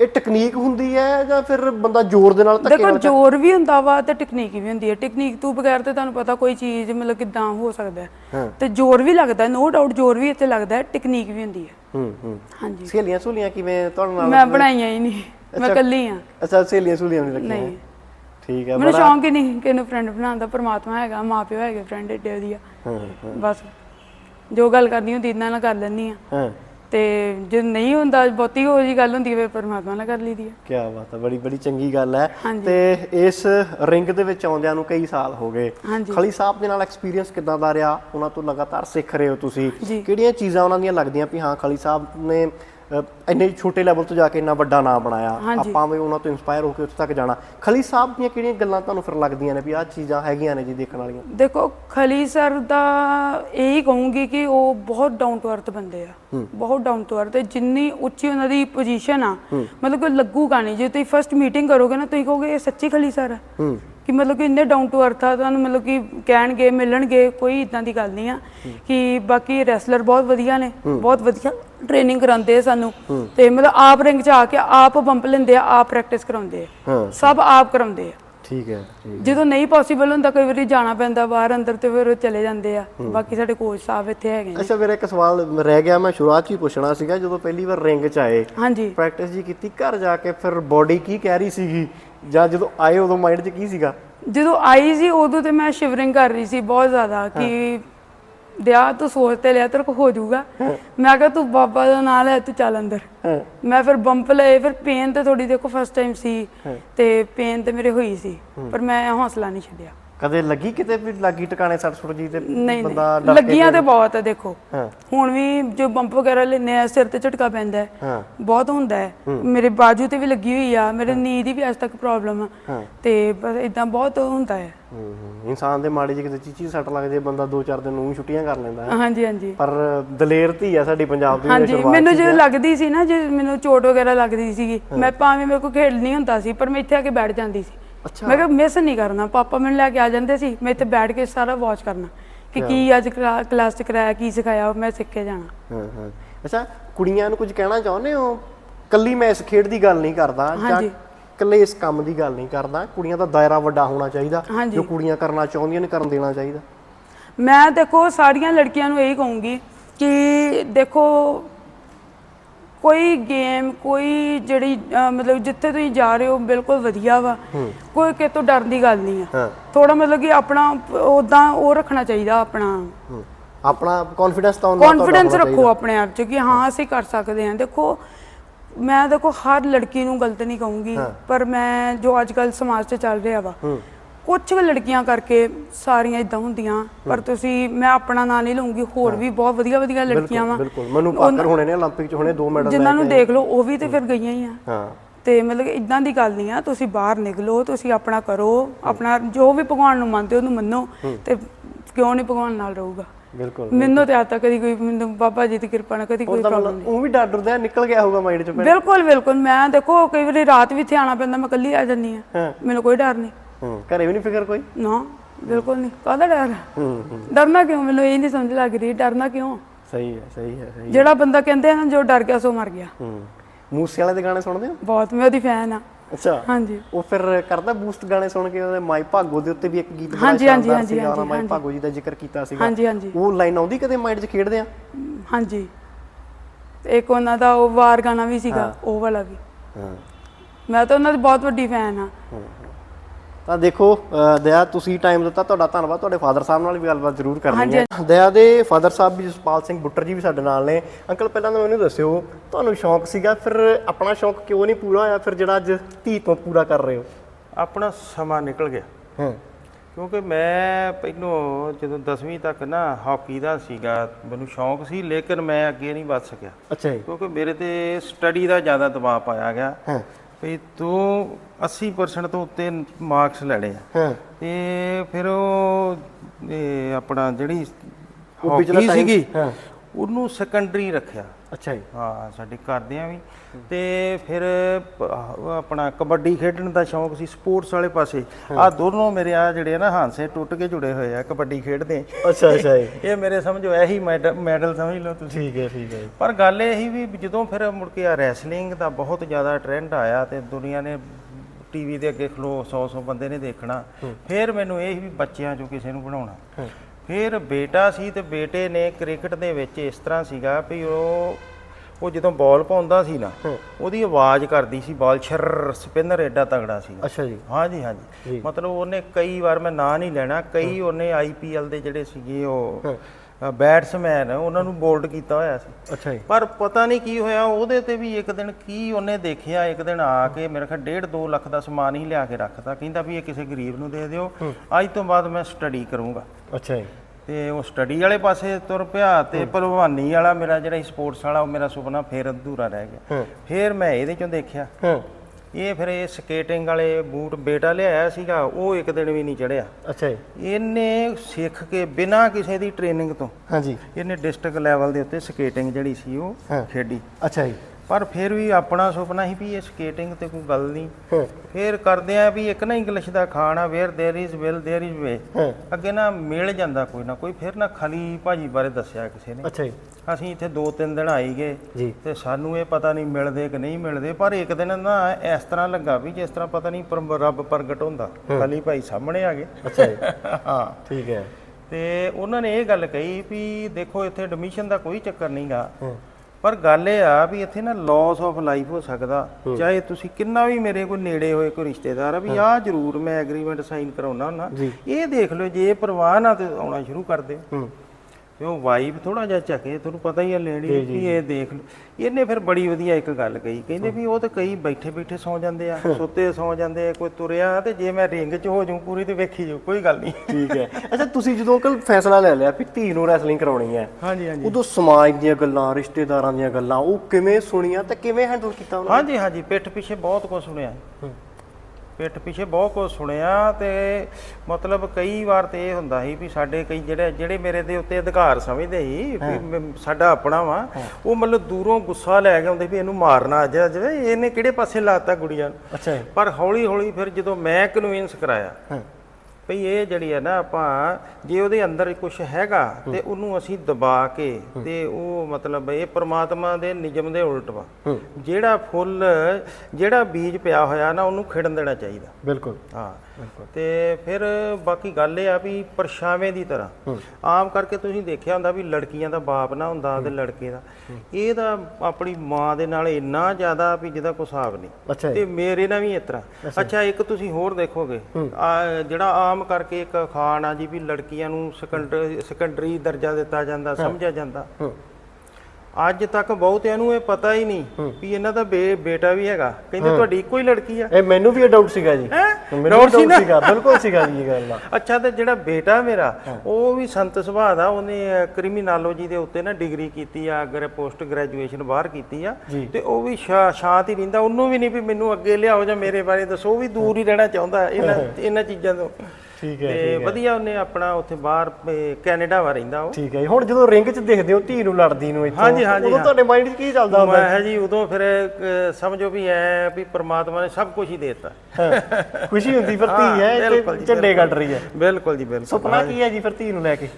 ਇਹ ਟੈਕਨੀਕ ਹੁੰਦੀ ਹੈ ਜਾਂ ਫਿਰ ਬੰਦਾ ਜ਼ੋਰ ਦੇ ਨਾਲ ਧੱਕੇ ਦੇਖੋ ਨਾਲ ਜ਼ੋਰ ਵੀ ਹੁੰਦਾ ਵਾ ਤੇ ਟੈਕਨੀਕ ਵੀ ਹੁੰਦੀ ਹੈ। ਟੈਕਨੀਕ ਤੋਂ ਬਗੈਰ ਤੇ ਤੁਹਾਨੂੰ ਪਤਾ ਕੋਈ ਚੀਜ਼ ਮਤਲਬ ਕਿਦਾਂ ਹੋ ਸਕਦਾ ਹੈ। ਤੇ ਜ਼ੋਰ ਵੀ ਲੱਗਦਾ ਨੋ ਡਾਊਟ ਜ਼ੋਰ ਵੀ ਇੱਥੇ ਲੱਗਦਾ ਹੈ ਟੈਕਨੀਕ ਵੀ ਹੁੰਦੀ ਹੈ। ਹੂੰ ਹੂੰ। ਹਾਂਜੀ। ਸਹੇਲੀਆਂ ਸੁਲੀਆਂ ਕਿਵੇਂ ਤੁਹਾਡੇ ਨਾਲ ਮੈਂ ਬਣਾਈਆਂ ਹੀ ਨਹੀਂ ਮੈਂ ਇਕੱਲੀ ਆ ਅੱਛਾ ਸਹੇਲੀਆਂ ਸੁਲੀਆਂ ਨਹੀਂ ਰੱਖੀਆਂ। ਨਹੀਂ। ਠੀਕ ਹੈ ਮੈਨੂੰ ਸ਼ੌਂਕ ਹੀ ਨਹੀਂ ਕਿ ਇਹਨੂੰ ਫਰੈਂਡ ਬਣਾਉਣ ਦਾ ਪਰਮਾਤਮਾ ਹੈਗਾ ਮਾਪਿਓ ਹੈਗੇ ਫਰੈਂਡ ਏਡੇ ਵਧੀਆ। ਹਾਂ ਬਸ। ਜੋ ਗੱਲ ਕਰਨੀ ਹੁੰਦੀ ਇਹਨਾਂ ਨਾਲ ਕਰ ਲੈਂਦੀ ਆ ਹਾਂ। ਤੇ ਜੇ ਨਹੀਂ ਹੁੰਦਾ ਬਹੁਤੀ ਹੋ ਜੀ ਗੱਲ ਹੁੰਦੀ ਹੈ ਫਿਰ ਪਰਮਾਤਮਾ ਨਾਲ ਕਰ ਲਈਦੀ ਆ ਕੀ ਬਾਤ ਹੈ ਬੜੀ ਬੜੀ ਚੰਗੀ ਗੱਲ ਹੈ ਹਾਂਜੀ। ਤੇ ਇਸ ਰਿੰਗ ਦੇ ਵਿੱਚ ਆਉਂਦਿਆਂ ਨੂੰ ਕਈ ਸਾਲ ਹੋ ਗਏ ਹਾਂਜੀ। ਖਲੀ ਸਾਹਿਬ ਦੇ ਨਾਲ ਐਕਸਪੀਰੀਅੰਸ ਕਿਦਾਂ ਦਾ ਰਿਹਾ ਉਹਨਾਂ ਤੋਂ ਲਗਾਤਾਰ ਸਿੱਖ ਰਹੇ ਹੋ ਤੁਸੀਂ ਜੀ। ਕਿਹੜੀਆਂ ਚੀਜ਼ਾਂ ਉਹਨਾਂ ਦੀਆਂ ਲੱਗਦੀਆਂ ਵੀ ਹਾਂ ਖਲੀ ਸਾਹਿਬ ਨੇ ਇੰਨੇ ਛੋਟੇ ਲੈਵਲ ਤੋਂ ਜਾ ਕੇ ਇੰਨਾ ਵੱਡਾ ਨਾਮ ਬਣਾਇਆ। ਆਪਾਂ ਵੀ ਉਹਨਾਂ ਤੋਂ ਇਨਸਪਾਇਰ ਹੋ ਕੇ ਉੱਥੇ ਤੱਕ ਜਾਣਾ। ਖਲੀ ਸਾਹਿਬ ਦੀਆਂ ਕਿਹੜੀਆਂ ਗੱਲਾਂ ਤੁਹਾਨੂੰ ਫਿਰ ਲੱਗਦੀਆਂ ਨੇ ਵੀ ਆਹ ਚੀਜ਼ਾਂ ਹੈਗੀਆਂ ਨੇ ਜੀ ਦੇਖਣ ਵਾਲੀਆਂ? ਦੇਖੋ ਖਲੀ ਸਰ ਦਾ ਇਹੀ ਕਹੂੰਗੀ ਕਿ ਉਹ ਬਹੁਤ ਡਾਊਨ ਟੂ ਅਰਥ ਬੰਦੇ ਆ। ਬਹੁਤ ਡਾਊਨ ਟੂ ਅਰਥ ਜਿੰਨੀ ਉੱਚੀ ਉਹਨਾਂ ਦੀ ਪੋਜੀਸ਼ਨ ਆ ਮਤਲਬ ਕਿ ਲੱਗੂਗਾ ਨਹੀਂ ਜੇ ਤੁਸੀਂ ਫਰਸਟ ਮੀਟਿੰਗ ਕਰੋਗੇ ਨਾ ਤੁਸੀਂ ਕਹੋਗੇ ਇਹ ਸੱਚੀ ਖਲੀ ਸਰ ਆ। ਹੂੰ। ਕਿ ਮਤਲਬ ਕਿ ਇੰਨੇ ਡਾਊਨ ਟੂ ਅਰਥ ਆ ਤੁਹਾਨੂੰ ਮਤਲਬ ਕਿ ਕਹਿਣਗੇ ਮਿਲਣਗੇ ਕੋਈ ਇਦਾਂ ਦੀ ਗੱਲ ਨਹੀਂ ਆ ਕਿ ਬਾਕੀ ਰੈਸਲਰ ਬਹੁਤ ਵਧੀਆ ਨੇ ਬਹੁਤ ਵਧੀਆ। ਟ੍ਰੇਨਿੰਗ ਕਰਾਉਂਦੇ ਆ ਸਾਨੂੰ। ਤੇ ਮਤਲਬ ਆਪ ਰਿੰਗ 'ਚ ਆ ਕੇ ਆਪ ਬੰਪ ਲੈਂਦੇ ਆ ਆਪ ਪ੍ਰੈਕਟਿਸ ਕਰਾਉਂਦੇ ਆ। ਸਭ ਆਪ ਕਰਾਉਂਦੇ ਆ। ਠੀਕ ਹੈ ਜਦੋਂ ਨਹੀਂ ਪੋਸੀਬਲ ਹੁੰਦਾ ਕਈ ਵਾਰੀ ਜਾਣਾ ਪੈਂਦਾ ਬਾਹਰ ਅੰਦਰ ਤੇ ਫਿਰ ਉਹ ਚਲੇ ਜਾਂਦੇ ਆ। ਬਾਕੀ ਸਾਡੇ ਕੋਚ ਸਾਹਿਬ ਇੱਥੇ ਹੈਗੇ ਨੇ। ਅੱਛਾ ਮੇਰਾ ਇੱਕ ਸਵਾਲ ਰਹਿ ਗਿਆ ਮੈਂ ਸ਼ੁਰੂਆਤ 'ਚ ਹੀ ਪੁੱਛਣਾ ਸੀਗਾ ਜਦੋਂ ਪਹਿਲੀ ਵਾਰ ਰਿੰਗ 'ਚ ਆਏ ਹਾਂਜੀ। ਪ੍ਰੈਕਟਿਸ ਜੀ ਕੀਤੀ ਘਰ ਜਾ ਕੇ ਫਿਰ ਬੋਡੀ ਕੀ ਕਹਿ ਰਹੀ ਸੀਗੀ? ਜਾਂ ਜਦੋਂ ਆਏ ਉਦੋਂ ਮਾਈਂਡ 'ਚ ਕੀ ਸੀਗਾ? ਜਦੋਂ ਆਈ ਸੀ ਉਦੋਂ ਤੇ ਮੈਂ ਸ਼ਿਵਰਿੰਗ ਕਰ ਰਹੀ ਸੀ ਬਹੁਤ ਜ਼ਿਆਦਾ ਕਿ ਦਿਆ ਤੂੰ ਸੋਚ ਤੇ ਲਿਆ ਤੇਰੇ ਕੋ ਹੋ ਜਾਊਗਾ। ਮੈਂ ਕਿਹਾ ਤੂੰ ਬਾਬਾ ਦਾ ਨਾਂ ਲੈ ਤੂੰ ਚੱਲ ਅੰਦਰ। ਮੈਂ ਫਿਰ ਬੰਪ ਲਏ ਫਿਰ ਪੇਨ ਤੇ ਥੋੜੀ ਦੇਖੋ ਫਸਟ ਟਾਈਮ ਸੀ ਤੇ ਪੇਨ ਤੇ ਮੇਰੇ ਹੋਈ ਸੀ ਪਰ ਮੈਂ ਹੌਸਲਾ ਨਹੀਂ ਛੱਡਿਆ। ਕਦੇ ਲੱਗੀ ਕਿਤੇ ਵੀ ਲੱਗੀ ਟਿਕਾਣੇ ਸੱਟ ਸੁੱਟ ਜੀ ਤੇ ਨਹੀਂ ਬੰਦਾ ਨਹੀਂ ਡਰ ਕੇ ਲੱਗੀਆਂ ਤੇ ਬਹੁਤ ਆ ਦੇਖੋ। ਹਾਂ। ਹੁਣ ਵੀ ਜੋ ਬੰਪ ਵਗੈਰਾ ਲੈਨੇ ਆ ਸਿਰ ਤੇ ਝਟਕਾ ਪੈਂਦਾ ਹੈ। ਹਾਂ। ਬਹੁਤ ਹੁੰਦਾ ਹੈ। ਮੇਰੇ ਬਾਜੂ ਤੇ ਵੀ ਲੱਗੀ ਹੋਈ ਆ ਮੇਰੇ ਨੀ ਦੀ ਵੀ ਅੱਜ ਤੱਕ ਪ੍ਰੋਬਲਮ ਆ। ਹਾਂ। ਤੇ ਬਸ ਇਦਾਂ ਬਹੁਤ ਹੁੰਦਾ ਹੈ। ਹੂੰ, ਹੂੰ। ਇਨਸਾਨ ਦੇ ਮਾੜੀ ਜਿਹੀ ਕਿਤੇ ਚੀਚੀ ਸੱਟ ਲੱਗ ਜੇ ਬੰਦਾ ਦੋ ਚਾਰ ਦਿਨ ਨੂੰ ਹੀ ਛੁੱਟੀਆਂ ਕਰ ਲੈਂਦਾ ਹੈ। ਹਾਂਜੀ ਹਾਂਜੀ। ਪਰ ਦਲੇਰ ਧੀ ਆ ਸਾਡੀ ਪੰਜਾਬ ਦੀ ਹਾਂਜੀ ਸ਼ੁਰੂਆਤ ਮੈਨੂੰ ਜੇ ਲੱਗਦੀ ਸੀ ਨਾ ਜੇ ਮੈਨੂੰ ਚੋਟ ਵਗੈਰਾ ਲੱਗਦੀ ਸੀਗੀ ਮੈਂ ਭਾਵੇਂ ਮੇਰੇ ਕੋਲ ਖੇਡ ਨਹੀਂ ਹੁੰਦਾ ਸੀ ਪਰ ਮੈਂ ਇੱਥੇ ਆ ਕੇ ਬੈਠ ਜਾਂਦੀ ਸੀ। ਅੱਛਾ। ਮੈਂ ਕਿਹਾ ਮਿਸ ਨਹੀਂ ਕਰਨਾ ਪਾਪਾ ਮੈਨੂੰ ਲੈ ਕੇ ਆ ਜਾਂਦੇ ਸੀ ਮੈਂ ਇੱਥੇ ਬੈਠ ਕੇ ਸਾਰਾ ਵਾਚ ਕਰਨਾ ਕਿ ਕੀ ਅੱਜ ਕਲਾ- ਕਲਾਸ ਚ ਕਰਾਇਆ ਕੀ ਸਿਖਾਇਆ ਮੈਂ ਸਿੱਖ ਕੇ ਜਾਣਾ ਹਾਂ ਹਾਂ ਅੱਛਾ ਕੁੜੀਆਂ ਨੂੰ ਕੁਝ ਕਹਿਣਾ ਚਾਹੁੰਦੇ ਹੋ ਕੱਲੀ ਮੈਂ ਇਸ ਖੇਡ ਦੀ ਗੱਲ ਨਹੀਂ ਕਰਦਾ ਜਾਂ ਹਾਂਜੀ। ਕੱਲੇ ਇਸ ਕੰਮ ਦੀ ਗੱਲ ਨਹੀਂ ਕਰਦਾ ਕੁੜੀਆਂ ਦਾ ਦਾਇਰਾ ਵੱਡਾ ਹੋਣਾ ਚਾਹੀਦਾ ਹਾਂਜੀ। ਜੋ ਕੁੜੀਆਂ ਕਰਨਾ ਚਾਹੁੰਦੀਆਂ ਨੇ ਕਰਨ ਦੇਣਾ ਚਾਹੀਦਾ ਮੈਂ ਦੇਖੋ ਸਾਰੀਆਂ ਲੜਕੀਆਂ ਨੂੰ ਇਹੀ ਕਹੂੰਗੀ ਕਿ ਦੇਖੋ ਕੋਈ ਗੇਮ ਕੋਈ ਜਿਹੜੀ ਅਹ, ਮਤਲਬ ਜਿੱਥੇ ਤੁਸੀਂ ਜਾ ਰਹੇ ਹੋ ਬਿਲਕੁਲ ਵਧੀਆ ਵਾ। ਕੋਈ ਕਿਤੇ ਤੋਂ ਡਰਨ ਦੀ ਗੱਲ ਨਹੀਂ ਆ। ਹਾਂ। ਥੋੜਾ ਮਤਲਬ ਕਿ ਆਪਣਾ ਉਦਾਂ ਉਹ ਰੱਖਣਾ ਚਾਹੀਦਾ ਆਪਣਾ। ਹੂੰ। ਆਪਣਾ ਕੌਨਫੀਡੈਂਸ ਤਾਂ ਉਹਨਾਂ ਕੌਨਫੀਡੈਂਸ ਰੱਖੋ ਆਪਣੇ ਆਪ 'ਚ ਕਿ ਹਾਂ ਅਸੀਂ ਕਰ ਸਕਦੇ ਹਾਂ। ਦੇਖੋ ਮੈਂ ਦੇਖੋ ਹਰ ਲੜਕੀ ਨੂੰ ਗਲਤ ਨਹੀਂ ਕਹੂੰਗੀ ਪਰ ਮੈਂ ਜੋ ਅੱਜ ਕੱਲ ਸਮਾਜ 'ਚ ਚੱਲ ਰਿਹਾ ਵਾ ਕੁਝ ਕੁ ਲੜਕੀਆਂ ਕਰਕੇ ਸਾਰੀਆਂ ਇਦਾਂ ਹੁੰਦੀਆਂ ਪਰ ਤੁਸੀਂ ਮੈਂ ਆਪਣਾ ਨਾਂ ਨਹੀਂ ਲਵਾਂਗੀ ਹੋਰ ਵੀ ਬਹੁਤ ਵਧੀਆ ਵਧੀਆ ਲੜਕੀਆਂ ਵਾ ਬਿਲਕੁਲ ਮਨੂ ਪਾਕਰ ਹੋਣੇ ਨੇ 올림픽 ਚ ਹੁਣੇ ਦੋ ਮੈਡਲ ਜਿਨ੍ਹਾਂ ਨੂੰ ਦੇਖ ਲਓ ਉਹ ਵੀ ਤੇ ਫਿਰ ਗਈਆਂ ਹੀ ਆ ਹਾਂ ਤੇ ਮਤਲਬ ਇਦਾਂ ਦੀ ਗੱਲ ਨਹੀਂ ਆ ਤੁਸੀਂ ਬਾਹਰ ਨਿਕਲੋ ਤੁਸੀਂ ਆਪਣਾ ਕਰੋ ਆਪਣਾ ਜੋ ਵੀ ਭਗਵਾਨ ਨੂੰ ਮੰਨਦੇ ਹੋ ਉਹਨੂੰ ਮੰਨੋ ਤੇ ਕਿਉਂ ਨਹੀਂ ਭਗਵਾਨ ਨਾਲ ਰਹੂਗਾ ਬਿਲਕੁਲ ਮੈਨੂੰ ਤੇ आता ਕਦੀ ਕੋਈ ਮੈਨੂੰ ਬਾਬਾ ਜੀ ਦੀ ਕਿਰਪਾ ਨਾਲ ਕਦੀ ਕੋਈ ਤਾਂ ਪ੍ਰੋਬਲਮ ਮਤਲਬ ਉਹ ਵੀ ਡਰ ਡਰਦਾ ਨਿਕਲ ਗਿਆ ਹੋਊਗਾ ਮਾਈਂਡ ਚ ਬਿਲਕੁਲ ਬਿਲਕੁਲ ਮੈਂ ਦੇਖੋ ਕਈ ਵਾਰੀ ਰਾਤ ਵੀ ਇੱਥੇ ਆਣਾ ਪੈਂਦਾ ਮੈਂ ਇਕੱਲੀ ਆ ਜਾਂਦੀ ਆ ਹਾਂ। ਮੈਨੂੰ ਕੋਈ ਡਰ ਨਹੀਂ ਹੂੰ ਘਰੇ ਵੀ ਨਹੀਂ ਫਿਕਰ ਕੋਈ? ਨਾ ਬਿਲਕੁਲ ਨਹੀਂ ਕਾਹਦਾ ਡਰ? ਡਰਨਾ ਕਿਉਂ? ਮੈਨੂੰ ਇਹ ਨਹੀਂ ਸਮਝ ਲੱਗ ਰਹੀ ਡਰਨਾ ਕਿਉਂ? ਸਹੀ ਹੈ ਸਹੀ ਹੈ ਸਹੀ ਜਿਹੜਾ ਬੰਦਾ ਕਹਿੰਦੇ ਆ ਨਾ ਜੋ ਡਰ ਗਿਆ ਸੋ ਮਰ ਗਿਆ। ਹੂੰ। ਮੂਸੇ ਵਾਲੇ ਦੇ ਗਾਣੇ ਸੁਣਦੇ ਹੋ? ਬਹੁਤ ਮੈਂ ਉਹਦੀ ਫੈਨ ਆ। ਅੱਛਾ। ਹਾਂਜੀ। ਉਹ ਫਿਰ ਕਰਦਾ ਬੂਸਟ ਗਾਣੇ ਸੁਣ ਕੇ ਉਹਦੇ ਮਾਈ ਭਾਗੋ ਦੇ ਉੱਤੇ ਵੀ ਇੱਕ ਗੀਤ ਬੜਾ ਹਾਂਜੀ, ਹਾਂਜੀ, ਹਾਂਜੀ, ਹਾਂਜੀ, ਮਾਈ। ਭਾਗੋ ਜੀ ਦਾ ਜ਼ਿਕਰ ਕੀਤਾ ਸੀਗਾ। ਹਾਂਜੀ ਹਾਂਜੀ। ਉਹ ਲਾਈਨ ਆਉਂਦੀ ਕਦੇ ਮਾਈਂਡ 'ਚ ਖੇਡਦੇ ਆ ਹਾਂਜੀ। ਇੱਕ ਉਹਨਾਂ ਦਾ ਉਹ ਵਾਰ ਗਾਣਾ ਵੀ ਸੀਗਾ ਉਹ ਵਾਲਾ ਵੀ। ਹਾਂ। ਮੈਂ ਤਾਂ ਉਹਨਾਂ ਦੀ ਬਹੁਤ ਵੱਡੀ ਫੈਨ ਆ। ਤਾਂ ਦੇਖੋ ਦਇਆ ਤੁਸੀਂ ਟਾਈਮ ਦਿੱਤਾ ਤੁਹਾਡਾ ਧੰਨਵਾਦ ਤੁਹਾਡੇ ਫਾਦਰ ਸਾਹਿਬ ਨਾਲ ਵੀ ਗੱਲਬਾਤ ਜ਼ਰੂਰ ਕਰਨੀ ਹੈ। ਦਇਆ ਦੇ ਫਾਦਰ ਸਾਹਿਬ ਵੀ ਜਸਪਾਲ ਸਿੰਘ ਬੁੱਟਰ ਜੀ ਵੀ ਸਾਡੇ ਨਾਲ ਨੇ। ਅੰਕਲ ਪਹਿਲਾਂ ਤਾਂ ਮੈਨੂੰ ਦੱਸਿਓ ਤੁਹਾਨੂੰ ਸ਼ੌਂਕ ਸੀਗਾ ਫਿਰ ਆਪਣਾ ਸ਼ੌਂਕ ਕਿਉਂ ਨਹੀਂ ਪੂਰਾ ਹੋਇਆ ਫਿਰ ਜਿਹੜਾ ਅੱਜ ਧੀ ਤੋਂ ਪੂਰਾ ਕਰ ਰਹੇ ਹੋ? ਆਪਣਾ ਸਮਾਂ ਨਿਕਲ ਗਿਆ। ਹਾਂ। ਕਿਉਂਕਿ ਮੈਂ ਪਹਿਲੋਂ ਜਦੋਂ 10ਵੀਂ ਤੱਕ ਨਾ ਹਾਕੀ ਦਾ ਸੀਗਾ ਮੈਨੂੰ ਸ਼ੌਂਕ ਸੀ ਲੇਕਿਨ ਮੈਂ ਅੱਗੇ ਨਹੀਂ ਵੱਧ ਸਕਿਆ। ਅੱਛਾ ਜੀ। ਕਿਉਂਕਿ ਮੇਰੇ ਤੇ ਸਟੱਡੀ ਦਾ ਜ਼ਿਆਦਾ ਦਬਾਅ ਪਾਇਆ ਗਿਆ। ਹਾਂ। ਵੀ ਤੂੰ 80% ਤੋਂ ਉੱਤੇ ਮਾਰਕਸ ਲੈਣੇ ਆ। ਹਾਂ। ਤੇ ਫਿਰ ਉਹ ਇਹ ਆਪਣਾ ਜਿਹੜੀ ਉਹ ਪਿਛਲਾ ਹਾਕੀ time- ਸੀਗੀ ਹਾਂ। ਉਹਨੂੰ ਸੈਕੰਡਰੀ ਰੱਖਿਆ। ਅੱਛਾ ਜੀ। ਹਾਂ ਸਾਡੇ ਘਰਦਿਆਂ ਵੀ। ਤੇ ਫਿਰ ਪ- ਆਪਣਾ ਕਬੱਡੀ ਖੇਡਣ ਦਾ ਸ਼ੌਂਕ ਸੀ ਸਪੋਰਟਸ ਵਾਲੇ ਪਾਸੇ। ਆ ਦੋਨੋਂ ਮੇਰੇ ਆ ਜਿਹੜੇ ਆ ਨਾ ਹਾਂਸੇ ਟੁੱਟ ਕੇ ਜੁੜੇ ਹੋਏ ਆ ਕਬੱਡੀ ਖੇਡਦੇ। ਅੱਛਾ ਅੱਛਾ ਜੀ। ਇਹ ਮੇਰੇ ਸਮਝੋ ਇਹੀ ਮੈਡ- ਮੈਡਲ ਸਮਝ ਲਓ ਤੁਸੀਂ। ਠੀਕ ਹੈ ਠੀਕ ਹੈ ਜੀ। ਪਰ ਗੱਲ ਇਹ ਸੀ ਵੀ ਜਦੋਂ ਫਿਰ ਮੁੜ ਕੇ ਆ ਰੈਸਲਿੰਗ ਦਾ ਬਹੁਤ ਜ਼ਿਆਦਾ ਟ੍ਰੈਂਡ ਆਇਆ ਤੇ ਦੁਨੀਆ ਨੇ ਟੀਵੀ ਦੇ ਅੱਗੇ ਖਲੋ 100 100 ਬੰਦੇ ਨੇ ਦੇਖਣਾ। ਫਿਰ ਮੈਨੂੰ ਇਹ ਸੀ ਵੀ ਬੱਚਿਆਂ ਚੋਂ ਕਿਸੇ ਨੂੰ ਬਣਾਉਣਾ। ਫਿਰ ਬੇਟਾ ਸੀ ਤੇ ਬੇਟੇ ਨੇ ਕ੍ਰਿਕਟ ਦੇ ਵਿੱਚ ਇਸ ਤਰ੍ਹਾਂ ਸੀਗਾ ਵੀ ਉਹ ਉਹ ਜਦੋਂ ਬਾਲ ਪਾਉਂਦਾ ਸੀ ਨਾ ਉਹਦੀ ਆਵਾਜ਼ ਕਰਦੀ ਸੀ ਬਾਲ ਛਰ ਸਪਿਨਰ ਐਡਾ ਤਗੜਾ ਸੀ ਅੱਛਾ ਜੀ। ਹਾਂਜੀ ਹਾਂਜੀ। ਮਤਲਬ ਉਹਨੇ ਕਈ ਵਾਰ ਮੈਂ ਨਾਂ ਨਹੀਂ ਲੈਣਾ ਕਈ ਉਹਨੇ ਆਈਪੀਐਲ ਦੇ ਜਿਹੜੇ ਸੀਗੇ ਉਹ ਬੈਟਸਮੈਨ ਉਹਨਾਂ ਨੂੰ ਬੋਲਡ ਕੀਤਾ ਹੋਇਆ ਸੀ। ਅੱਛਾ ਜੀ। ਪਰ ਪਤਾ ਨਹੀਂ ਕੀ ਹੋਇਆ ਉਹਦੇ ਤੇ ਵੀ ਇੱਕ ਦਿਨ ਕੀ ਉਹਨੇ ਦੇਖਿਆ ਇੱਕ ਦਿਨ ਆ ਕੇ ਮੇਰੇ ਖਿਆਲ 1.5 2 ਲੱਖ ਦਾ ਸਮਾਨ ਹੀ ਲਿਆ ਕੇ ਰੱਖਤਾ ਕਹਿੰਦਾ ਵੀ ਇਹ ਕਿਸੇ ਗਰੀਬ ਨੂੰ ਦੇ ਦਿਓ ਅੱਜ ਤੋਂ ਬਾਅਦ ਮੈਂ ਸਟੱਡੀ ਕਰੂੰਗਾ। ਅੱਛਾ ਜੀ। ਤੇ ਉਹ ਸਟੱਡੀ ਵਾਲੇ ਪਾਸੇ ਤੁਰ ਪਿਆ ਤੇ ਭਲਵਾਨੀ ਵਾਲਾ ਮੇਰਾ ਜਿਹੜਾ ਸਪੋਰਟਸ ਵਾਲਾ ਉਹ ਮੇਰਾ ਸੁਪਨਾ ਫੇਰ ਅਧੂਰਾ ਰਹਿ ਗਿਆ। ਫੇਰ ਮੈਂ ਇਹਦੇ ਚੋਂ ਦੇਖਿਆ। ਹਾਂ। ਇਹ ਫਿਰ ਇਹ ਸਕੇਟਿੰਗ ਵਾਲੇ ਬੂਟ ਬੇਟਾ ਲਿਆਇਆ ਸੀਗਾ ਉਹ ਇੱਕ ਦਿਨ ਵੀ ਨਹੀਂ ਚੜਿਆ ਅੱਛਾ ਜੀ ਇਹਨੇ ਸਿੱਖ ਕੇ ਬਿਨਾਂ ਕਿਸੇ ਦੀ ਟ੍ਰੇਨਿੰਗ ਤੋਂ ਹਾਂਜੀ ਇਹਨੇ ਡਿਸਟ੍ਰਿਕਟ ਲੈਵਲ ਦੇ ਉੱਤੇ ਸਕੇਟਿੰਗ ਜਿਹੜੀ ਸੀ ਉਹ ਹਾਂ। ਖੇਡੀ ਅੱਛਾ ਜੀ ਪਰ ਫਿਰ ਵੀ ਆਪਣਾ ਸੁਪਨਾ ਸੀ ਵੀ ਇਹ ਸਕੇਟਿੰਗ ਤੇ ਕੋਈ ਗੱਲ ਨਹੀਂ ਹਾਂ ਫਿਰ ਕਰਦੇ ਆ ਵੀ ਇੱਕ ਨਾ ਇੰਗਲਿਸ਼ ਦਾ ਖਾਣਾ where there is will there is way ਹਾਂ ਅੱਗੇ ਨਾ ਮਿਲ ਜਾਂਦਾ ਕੋਈ ਨਾ ਕੋਈ ਫਿਰ ਨਾ ਖਲੀ ਭਾਜੀ ਬਾਰੇ ਦੱਸਿਆ ਕਿਸੇ ਨੇ ਅੱਛਾ ਜੀ ਅਸੀਂ ਇੱਥੇ ਦੋ ਤਿੰਨ ਦਿਨ ਆਈ ਗਏ ਜੀ। ਤੇ ਸਾਨੂੰ ਇਹ ਪਤਾ ਨਹੀਂ ਮਿਲਦੇ ਕਿ ਨਹੀਂ ਮਿਲਦੇ ਪਰ ਇੱਕ ਦਿਨ ਨਾ ਇਸ ਤਰ੍ਹਾਂ ਲੱਗਾ ਵੀ ਜਿਸ ਤਰ੍ਹਾਂ ਪਤਾ ਨਹੀਂ ਰੱਬ ਪ੍ਰਗਟ ਹੁੰਦਾ। ਖਲੀ ਭਾਈ ਸਾਹਮਣੇ ਆ ਗਏ। ਅੱਛਾ ਜੀ। ਹਾਂ। ਠੀਕ ਹੈ। ਤੇ ਉਹਨਾਂ ਨੇ ਇਹ ਗੱਲ ਕਹੀ ਵੀ ਦੇਖੋ ਇੱਥੇ ਐਡਮਿਸ਼ਨ ਦਾ ਕੋਈ ਚੱਕਰ ਨਹੀਂਗਾ ਪਰ ਗੱਲ ਇਹ ਆ ਵੀ ਇੱਥੇ ਨਾ ਲਾਸ ਆਫ ਲਾਈਫ ਹੋ ਸਕਦਾ। ਚਾਹੇ ਤੁਸੀਂ ਕਿੰਨਾ ਵੀ ਮੇਰੇ ਕੋਈ ਨੇੜੇ ਹੋਏ ਕੋਈ ਰਿਸ਼ਤੇਦਾਰ ਆ ਵੀ ਆਹ ਜ਼ਰੂਰ ਮੈਂ ਐਗਰੀਮੈਂਟ ਸਾਈਨ ਕਰਾਉਣਾ ਹੁੰਦਾ। ਇਹ ਦੇਖ ਲਓ ਜੇ ਇਹ ਪਰਵਾਹ ਨਾ ਤੇ ਆਉਣਾ ਸ਼ੁਰੂ ਕਰ ਹੂੰ। ਤੇ ਉਹ ਵਾਈਬ ਥੋੜਾ ਜਿਹਾ ਝਕੇ ਤੁਹਾਨੂੰ ਪਤਾ ਹੀ ਆ ਲੈਣੀ ਵੀ ਇਹ ਦੇਖ ਇਹਨੇ ਫਿਰ ਬੜੀ ਵਧੀਆ ਇੱਕ ਗੱਲ ਕਹੀ ਕਹਿੰਦੇ ਵੀ ਉਹ ਤਾਂ ਕਈ ਬੈਠੇ ਬੈਠੇ ਸੌ ਜਾਂਦੇ ਆ ਸੁੱਤੇ ਸੌ ਜਾਂਦੇ ਆ ਕੋਈ ਤੁਰਿਆ ਤੇ ਜੇ ਮੈਂ ਰਿੰਗ 'ਚ ਹੋ ਜਾਊਂ ਪੂਰੀ ਤੇ ਵੇਖੀ ਜਾਊ ਕੋਈ ਗੱਲ ਨਹੀਂ। ਠੀਕ ਹੈ। ਅੱਛਾ ਤੁਸੀਂ ਜਦੋਂ ਕੱਲ ਫੈਸਲਾ ਲੈ ਲਿਆ ਵੀ ਧੀ ਨੂੰ ਰੈਸਲਿੰਗ ਕਰਾਉਣੀ ਹੈ ਹਾਂਜੀ ਹਾਂਜੀ। ਉਦੋਂ ਸਮਾਜ ਦੀਆਂ ਗੱਲਾਂ ਰਿਸ਼ਤੇਦਾਰਾਂ ਦੀਆਂ ਗੱਲਾਂ ਉਹ ਕਿਵੇਂ ਸੁਣੀਆਂ ਤੇ ਕਿਵੇਂ ਹੈਂਡਲ ਕੀਤਾ ਉਹਨਾਂ ਹਾਂਜੀ ਹਾਂਜੀ ਪਿੱਠ ਪਿੱਛੇ ਬਹੁਤ ਕੁਝ ਸੁਣਿਆ। ਪਿੱਠ ਪਿੱਛੇ ਬਹੁਤ ਕੁਝ ਸੁਣਿਆ ਤੇ ਮਤਲਬ ਕਈ ਵਾਰ ਤੇ ਇਹ ਹੁੰਦਾ ਸੀ ਵੀ ਸਾਡੇ ਕਈ ਜਿਹੜੇ ਜਿਹੜੇ ਮੇਰੇ ਦੇ ਉੱਤੇ ਅਧਿਕਾਰ ਸਮਝਦੇ ਸੀ ਵੀ ਸਾਡਾ ਆਪਣਾ ਵਾ ਉਹ ਮਤਲਬ ਦੂਰੋਂ ਗੁੱਸਾ ਲੈ ਕੇ ਆਉਂਦੇ ਵੀ ਇਹਨੂੰ ਮਾਰਨਾ ਅੱਜ ਜਵੇ ਇਹਨੇ ਕਿਹੜੇ ਪਾਸੇ ਲਾਤਾ ਗੁੜੀਆਂ ਨੂੰ। ਪਰ ਹੌਲੀ ਹੌਲੀ ਫਿਰ ਜਦੋਂ ਮੈਂ ਕਨਵਿੰਸ ਕਰਾਇਆ ਭਈ ਇਹ ਜਿਹੜੀ ਹੈ ਨਾ ਆਪਾਂ ਜੇ ਉਹਦੇ ਅੰਦਰ ਕੁਝ ਹੈਗਾ ਤੇ ਉਹਨੂੰ ਅਸੀਂ ਦਬਾ ਕੇ ਤੇ ਉਹ ਮਤਲਬ ਇਹ ਪ੍ਰਮਾਤਮਾ ਦੇ ਨਿਯਮ ਦੇ ਉਲਟ ਵਾ। ਜਿਹੜਾ ਫੁੱਲ ਜਿਹੜਾ ਬੀਜ ਪਿਆ ਹੋਇਆ ਨਾ ਉਹਨੂੰ ਖਿੜਨ ਦੇਣਾ ਚਾਹੀਦਾ। ਬਿਲਕੁਲ। ਹਾਂ। ਤੇ ਫਿਰ ਬਾਕੀ ਗੱਲ ਇਹ ਆ ਵੀ ਪਰਛਾਵੇਂ ਦੀ ਤਰ੍ਹਾਂ। ਆਮ ਕਰਕੇ ਤੁਸੀਂ ਦੇਖਿਆ ਹੁੰਦਾ ਵੀ ਲੜਕੀਆਂ ਦਾ ਬਾਪ ਨਾ ਹੁੰਦਾ ਤੇ ਲੜਕੇ ਦਾ। ਇਹ ਤਾਂ ਆਪਣੀ ਮਾਂ ਦੇ ਨਾਲ ਇੰਨਾ ਜ਼ਿਆਦਾ ਵੀ ਜਿਹਦਾ ਕੋਈ ਹਿਸਾਬ ਨਹੀਂ। ਤੇ ਮੇਰੇ ਨਾਲ ਵੀ ਇਸ ਤਰ੍ਹਾਂ। ਅੱਛਾ ਇੱਕ ਤੁਸੀਂ ਹੋਰ ਦੇਖੋਗੇ। ਆ ਜਿਹੜਾ ਆਮ ਕਰਕੇ ਇੱਕ ਖਾਨ ਆ ਜੀ ਵੀ ਲੜਕੀਆਂ ਨੂੰ ਸੈਕੰਡਰੀ ਸੈਕੰਡਰੀ ਦਰਜਾ ਦਿੱਤਾ ਜਾਂਦਾ ਸਮਝਿਆ ਜਾਂਦਾ। ਅੱਜ ਤੱਕ ਬਹੁਤਿਆਂ ਨੂੰ ਇਹ ਪਤਾ ਹੀ ਨਹੀਂ ਵੀ ਇਹਨਾਂ ਦਾ ਬੇ- ਬੇਟਾ ਵੀ ਹੈਗਾ। ਕਹਿੰਦੇ ਤੁਹਾਡੀ ਇੱਕੋ ਹੀ ਲੜਕੀ ਆ। ਇਹ ਮੈਨੂੰ ਵੀ ਇਹ ਡਾਊਟ ਸੀਗਾ ਜੀ। ਹੈਂ? ਮੈਨੂੰ Doubt ਸੀ ਡਾਊਟ? ਸੀਗਾ ਬਿਲਕੁਲ ਸੀਗਾ ਜੀ ਇਹ ਗੱਲ ਦਾ। ਅੱਛਾ ਤੇ ਜਿਹੜਾ ਬੇਟਾ ਮੇਰਾ ਉਹ ਵੀ ਸੰਤ ਸੁਭਾਅ ਦਾ ਉਹਨੇ ਕ੍ਰਿਮੀਨੋਲੋਜੀ ਦੇ ਉੱਤੇ ਨਾ ਡਿਗਰੀ ਕੀਤੀ ਆ ਅਗਰ ਪੋਸਟ ਗ੍ਰੈਜੂਏਸ਼ਨ ਬਾਹਰ ਕੀਤੀ ਆ। ਜੀ। ਤੇ ਉਹ ਵੀ ਸ਼ਾ- ਸ਼ਾਂਤ ਹੀ ਰਹਿੰਦਾ। ਉਹਨੂੰ ਵੀ ਨਹੀਂ ਵੀ ਮੈਨੂੰ ਅੱਗੇ ਲਿਆਓ ਜਾਂ ਮੇਰੇ ਬਾਰੇ ਦੱਸੋ ਉਹ ਵੀ ਦੂਰ ਹੀ ਰਹਿਣਾ ਚਾਹੁੰਦਾ ਇਹਨਾਂ ਇਹਨਾਂ ਚੀਜ਼ਾਂ ਤੋਂ। ਠੀਕ ਹੈ, ਤੇ ਵਧੀਆ ਉਹਨੇ ਆਪਣਾ ਉੱਥੇ ਬਾਹਰ ਕੈਨੇਡਾ ਵਾ ਰਹਿੰਦਾ ਉਹ ਠੀਕ ਹੈ। ਹੁਣ ਜਦੋਂ ਰਿੰਗ 'ਚ ਦੇਖਦੇ ਹੋ ਧੀ ਨੂੰ ਲੜਦੀ ਨੂੰ ਇੱਥੋਂ ਹਾਂਜੀ, ਹਾਂਜੀ, ਉਦੋਂ। ਤੁਹਾਡੇ ਮਾਈਂਡ 'ਚ ਕੀ ਚੱਲਦਾ ਹੁੰਦਾ ਮੈਂ ਹੈ ਜੀ ਉਦੋਂ ਫਿਰ ਸਮਝੋ ਵੀ ਐ ਵੀ ਪ੍ਰਮਾਤਮਾ ਨੇ ਸਭ ਕੁਝ ਹੀ ਦੇ ਦਿੱਤਾ। ਖੁਸ਼ੀ ਹੁੰਦੀ ਫਿਰ ਧੀ ਹਾਂ, ਤੇ ਝੰਡੇ ਕੱਢ ਰਹੀ ਹੈ ਬਿਲਕੁਲ ਜੀ ਬਿਲਕੁਲ ਸੁਪਨਾ ਕੀ ਹੈ ਜੀ ਫਿਰ ਧੀ ਨੂੰ ਲੈ ਕੇ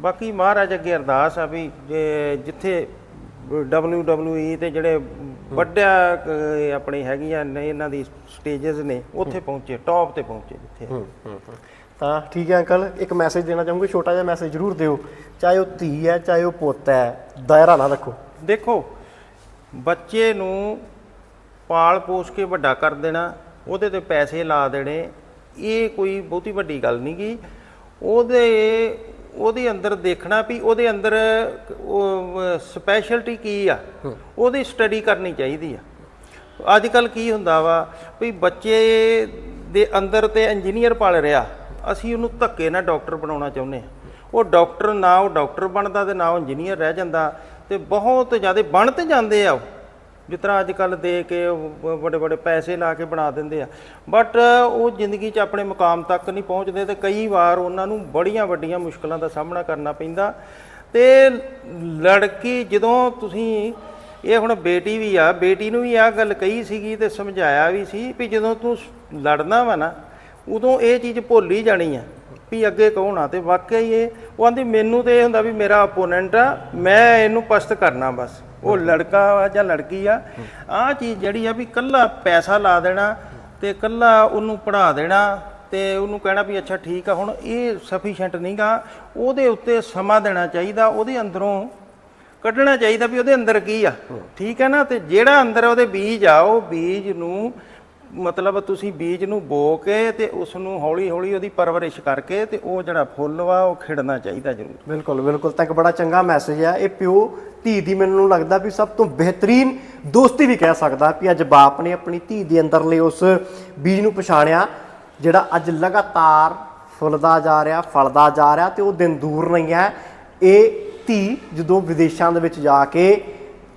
ਬਾਕੀ ਮਹਾਰਾਜ ਅੱਗੇ ਅਰਦਾਸ ਆ ਵੀ ਜਿੱਥੇ WWE ਤੇ ਜਿਹੜੇ ਵੱਡਾ ਆਪਣੀ ਹੈਗੀਆਂ ਨੇ ਇਹਨਾਂ ਦੀ ਸਟੇजेस ਨੇ ਉੱਥੇ ਪਹੁੰਚੇ ਟੌਪ ਤੇ ਪਹੁੰਚੇ ਜਿੱਥੇ। ਤਾਂ ਠੀਕ ਹੈ ਅੰਕਲ ਇੱਕ ਮੈਸੇਜ ਦੇਣਾ ਚਾਹੂੰਗਾ ਛੋਟਾ ਜਿਹਾ ਮੈਸੇਜ ਜ਼ਰੂਰ ਦਿਓ। ਚਾਹੇ ਉਹ ਧੀ ਹੈ ਚਾਹੇ ਉਹ ਪੁੱਤ ਹੈ ਦਾਇਰਾ ਨਾ ਰੱਖੋ। ਦੇਖੋ ਬੱਚੇ ਨੂੰ ਪਾਲ ਪੋਸ ਕੇ ਵੱਡਾ ਕਰ ਦੇਣਾ ਉਹਦੇ ਤੇ ਪੈਸੇ ਲਾ ਦੇਣੇ ਇਹ ਕੋਈ ਬਹੁਤੀ ਵੱਡੀ ਗੱਲ ਨਹੀਂ ਗੀ ਉਹਦੇ ਉਹਦੇ ਅੰਦਰ ਦੇਖਣਾ ਵੀ ਉਹਦੇ ਅੰਦਰ ਸਪੈਸ਼ਲਟੀ ਕੀ ਆ? ਉਹਦੀ ਸਟੱਡੀ ਕਰਨੀ ਚਾਹੀਦੀ ਆ। ਅੱਜ ਕੱਲ ਕੀ ਹੁੰਦਾ ਵਾ ਵੀ ਬੱਚੇ ਦੇ ਅੰਦਰ ਤੇ ਇੰਜੀਨੀਅਰ ਪਲ ਰਿਹਾ ਅਸੀਂ ਉਹਨੂੰ ਧੱਕੇ ਨਾਲ ਡਾਕਟਰ ਬਣਾਉਣਾ ਚਾਹੁੰਦੇ ਆ ਉਹ ਡਾਕਟਰ ਨਾ ਉਹ ਡਾਕਟਰ ਬਣਦਾ ਤੇ ਨਾ ਉਹ ਇੰਜੀਨੀਅਰ ਰਹਿ ਜਾਂਦਾ ਤੇ ਬਹੁਤ ਜ਼ਿਆਦਾ ਬਣ ਤੇ ਜਾਂਦੇ ਆ ਉਹ। ਜਿਸ ਤਰ੍ਹਾਂ ਅੱਜ ਕੱਲ ਦੇ ਕੇ ਵੱਡੇ ਬੜੇ ਪੈਸੇ ਲਾ ਕੇ ਬਣਾ ਦਿੰਦੇ ਆ। ਬਟ ਉਹ ਜ਼ਿੰਦਗੀ 'ਚ ਆਪਣੇ ਮੁਕਾਮ ਤੱਕ ਨਹੀਂ ਪਹੁੰਚਦੇ ਤੇ ਕਈ ਵਾਰ ਉਹਨਾਂ ਨੂੰ ਬੜੀਆਂ ਵੱਡੀਆਂ ਮੁਸ਼ਕਲਾਂ ਦਾ ਸਾਹਮਣਾ ਕਰਨਾ ਪੈਂਦਾ। ਤੇ ਲੜਕੀ ਜਦੋਂ ਤੁਸੀਂ, ਇਹ ਹੁਣ ਬੇਟੀ ਵੀ ਆ, ਬੇਟੀ ਨੂੰ ਵੀ ਆ ਗੱਲ ਕਹੀ ਸੀਗੀ ਤੇ ਸਮਝਾਇਆ ਵੀ ਸੀ ਵੀ ਜਦੋਂ ਤੂੰ ਲੜਨਾ ਵਾ ਨਾ, ਉਦੋਂ ਇਹ ਚੀਜ਼ ਭੁੱਲ ਹੀ ਜਾਣੀ ਆ ਵੀ ਅੱਗੇ ਕੌਣ ਆ। ਤੇ ਵਾਕਿਆ ਹੀ ਇਹ, ਉਹ ਆਂਦੀ, ਮੈਨੂੰ ਤੇ ਇਹ ਹੁੰਦਾ ਵੀ ਮੇਰਾ ਆਪੋਨੈਂਟ ਆ, ਮੈਂ ਇਹਨੂੰ ਪਸਤ ਕਰਨਾ ਬਸ। ਉਹ ਲੜਕਾ ਵਾ ਜਾਂ ਲੜਕੀ ਆ, ਆਹ ਚੀਜ਼ ਜਿਹੜੀ ਆ ਵੀ ਕੱਲਾ ਪੈਸਾ ਲਾ ਦੇਣਾ ਤੇ ਕੱਲਾ ਉਹਨੂੰ ਪੜਾ ਦੇਣਾ ਤੇ ਉਹਨੂੰ ਕਹਿਣਾ ਵੀ ਅੱਛਾ ਠੀਕ ਆ, ਹੁਣ ਇਹ ਸਫੀਸ਼ੀਐਂਟ ਨਹੀਂਗਾ ਉਹਦੇ ਉੱਤੇ ਸਮਾਂ ਦੇਣਾ ਚਾਹੀਦਾ, ਉਹਦੇ ਅੰਦਰੋਂ ਕੱਢਣਾ ਚਾਹੀਦਾ ਵੀ ਉਹਦੇ ਅੰਦਰ ਕੀ ਆ। ਠੀਕ ਹੈ ਨਾ, ਤੇ ਜਿਹੜਾ ਅੰਦਰ ਉਹਦੇ ਬੀਜ ਆ, ਉਹ ਬੀਜ ਨੂੰ ਮਤਲਬ ਤੁਸੀਂ ਬੀਜ ਨੂੰ ਬੋ ਕੇ ਤੇ ਉਸ ਨੂੰ ਹੌਲੀ ਹੌਲੀ ਉਹਦੀ ਪਰਵਰਿਸ਼ ਕਰਕੇ ਤੇ ਉਹ ਜਿਹੜਾ ਫੁੱਲ ਵਾ, ਉਹ ਖਿੜਨਾ ਚਾਹੀਦਾ ਜ਼ਰੂਰ। ਬਿਲਕੁਲ ਬਿਲਕੁਲ। ਤਾਂ ਇੱਕ ਬੜਾ ਚੰਗਾ ਮੈਸੇਜ ਹੈ ਇਹ ਪਿਓ ਧੀ ਦੀ ਮੈਨੂੰ ਲੱਗਦਾ ਵੀ ਸਭ ਤੋਂ ਬਿਹਤਰੀਨ ਦੋਸਤੀ ਵੀ ਕਹਿ ਸਕਦਾ ਵੀ ਅੱਜ ਬਾਪ ਨੇ ਆਪਣੀ ਧੀ ਦੇ ਅੰਦਰਲੇ ਉਸ ਬੀਜ ਨੂੰ ਪਛਾਣਿਆ, ਜਿਹੜਾ ਅੱਜ ਲਗਾਤਾਰ ਫੁੱਲਦਾ ਜਾ ਰਿਹਾ, ਫਲਦਾ ਜਾ ਰਿਹਾ ਤੇ ਉਹ ਦਿਨ ਦੂਰ ਨਹੀਂ ਹੈ। ਇਹ ਧੀ ਜਦੋਂ ਵਿਦੇਸ਼ਾਂ ਦੇ ਵਿੱਚ ਜਾ ਕੇ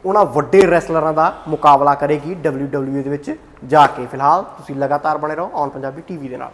ਉਹਨਾਂ ਵੱਡੇ ਰੈਸਲਰਾਂ ਦਾ ਮੁਕਾਬਲਾ ਕਰੇਗੀ WWE ਦੇ ਵਿੱਚ ਜਾ ਕੇ। ਫਿਲਹਾਲ ਤੁਸੀਂ ਲਗਾਤਾਰ ਬਣੇ ਰਹੋ ਔਨ ਪੰਜਾਬੀ ਟੀਵੀ ਦੇ ਨਾਲ।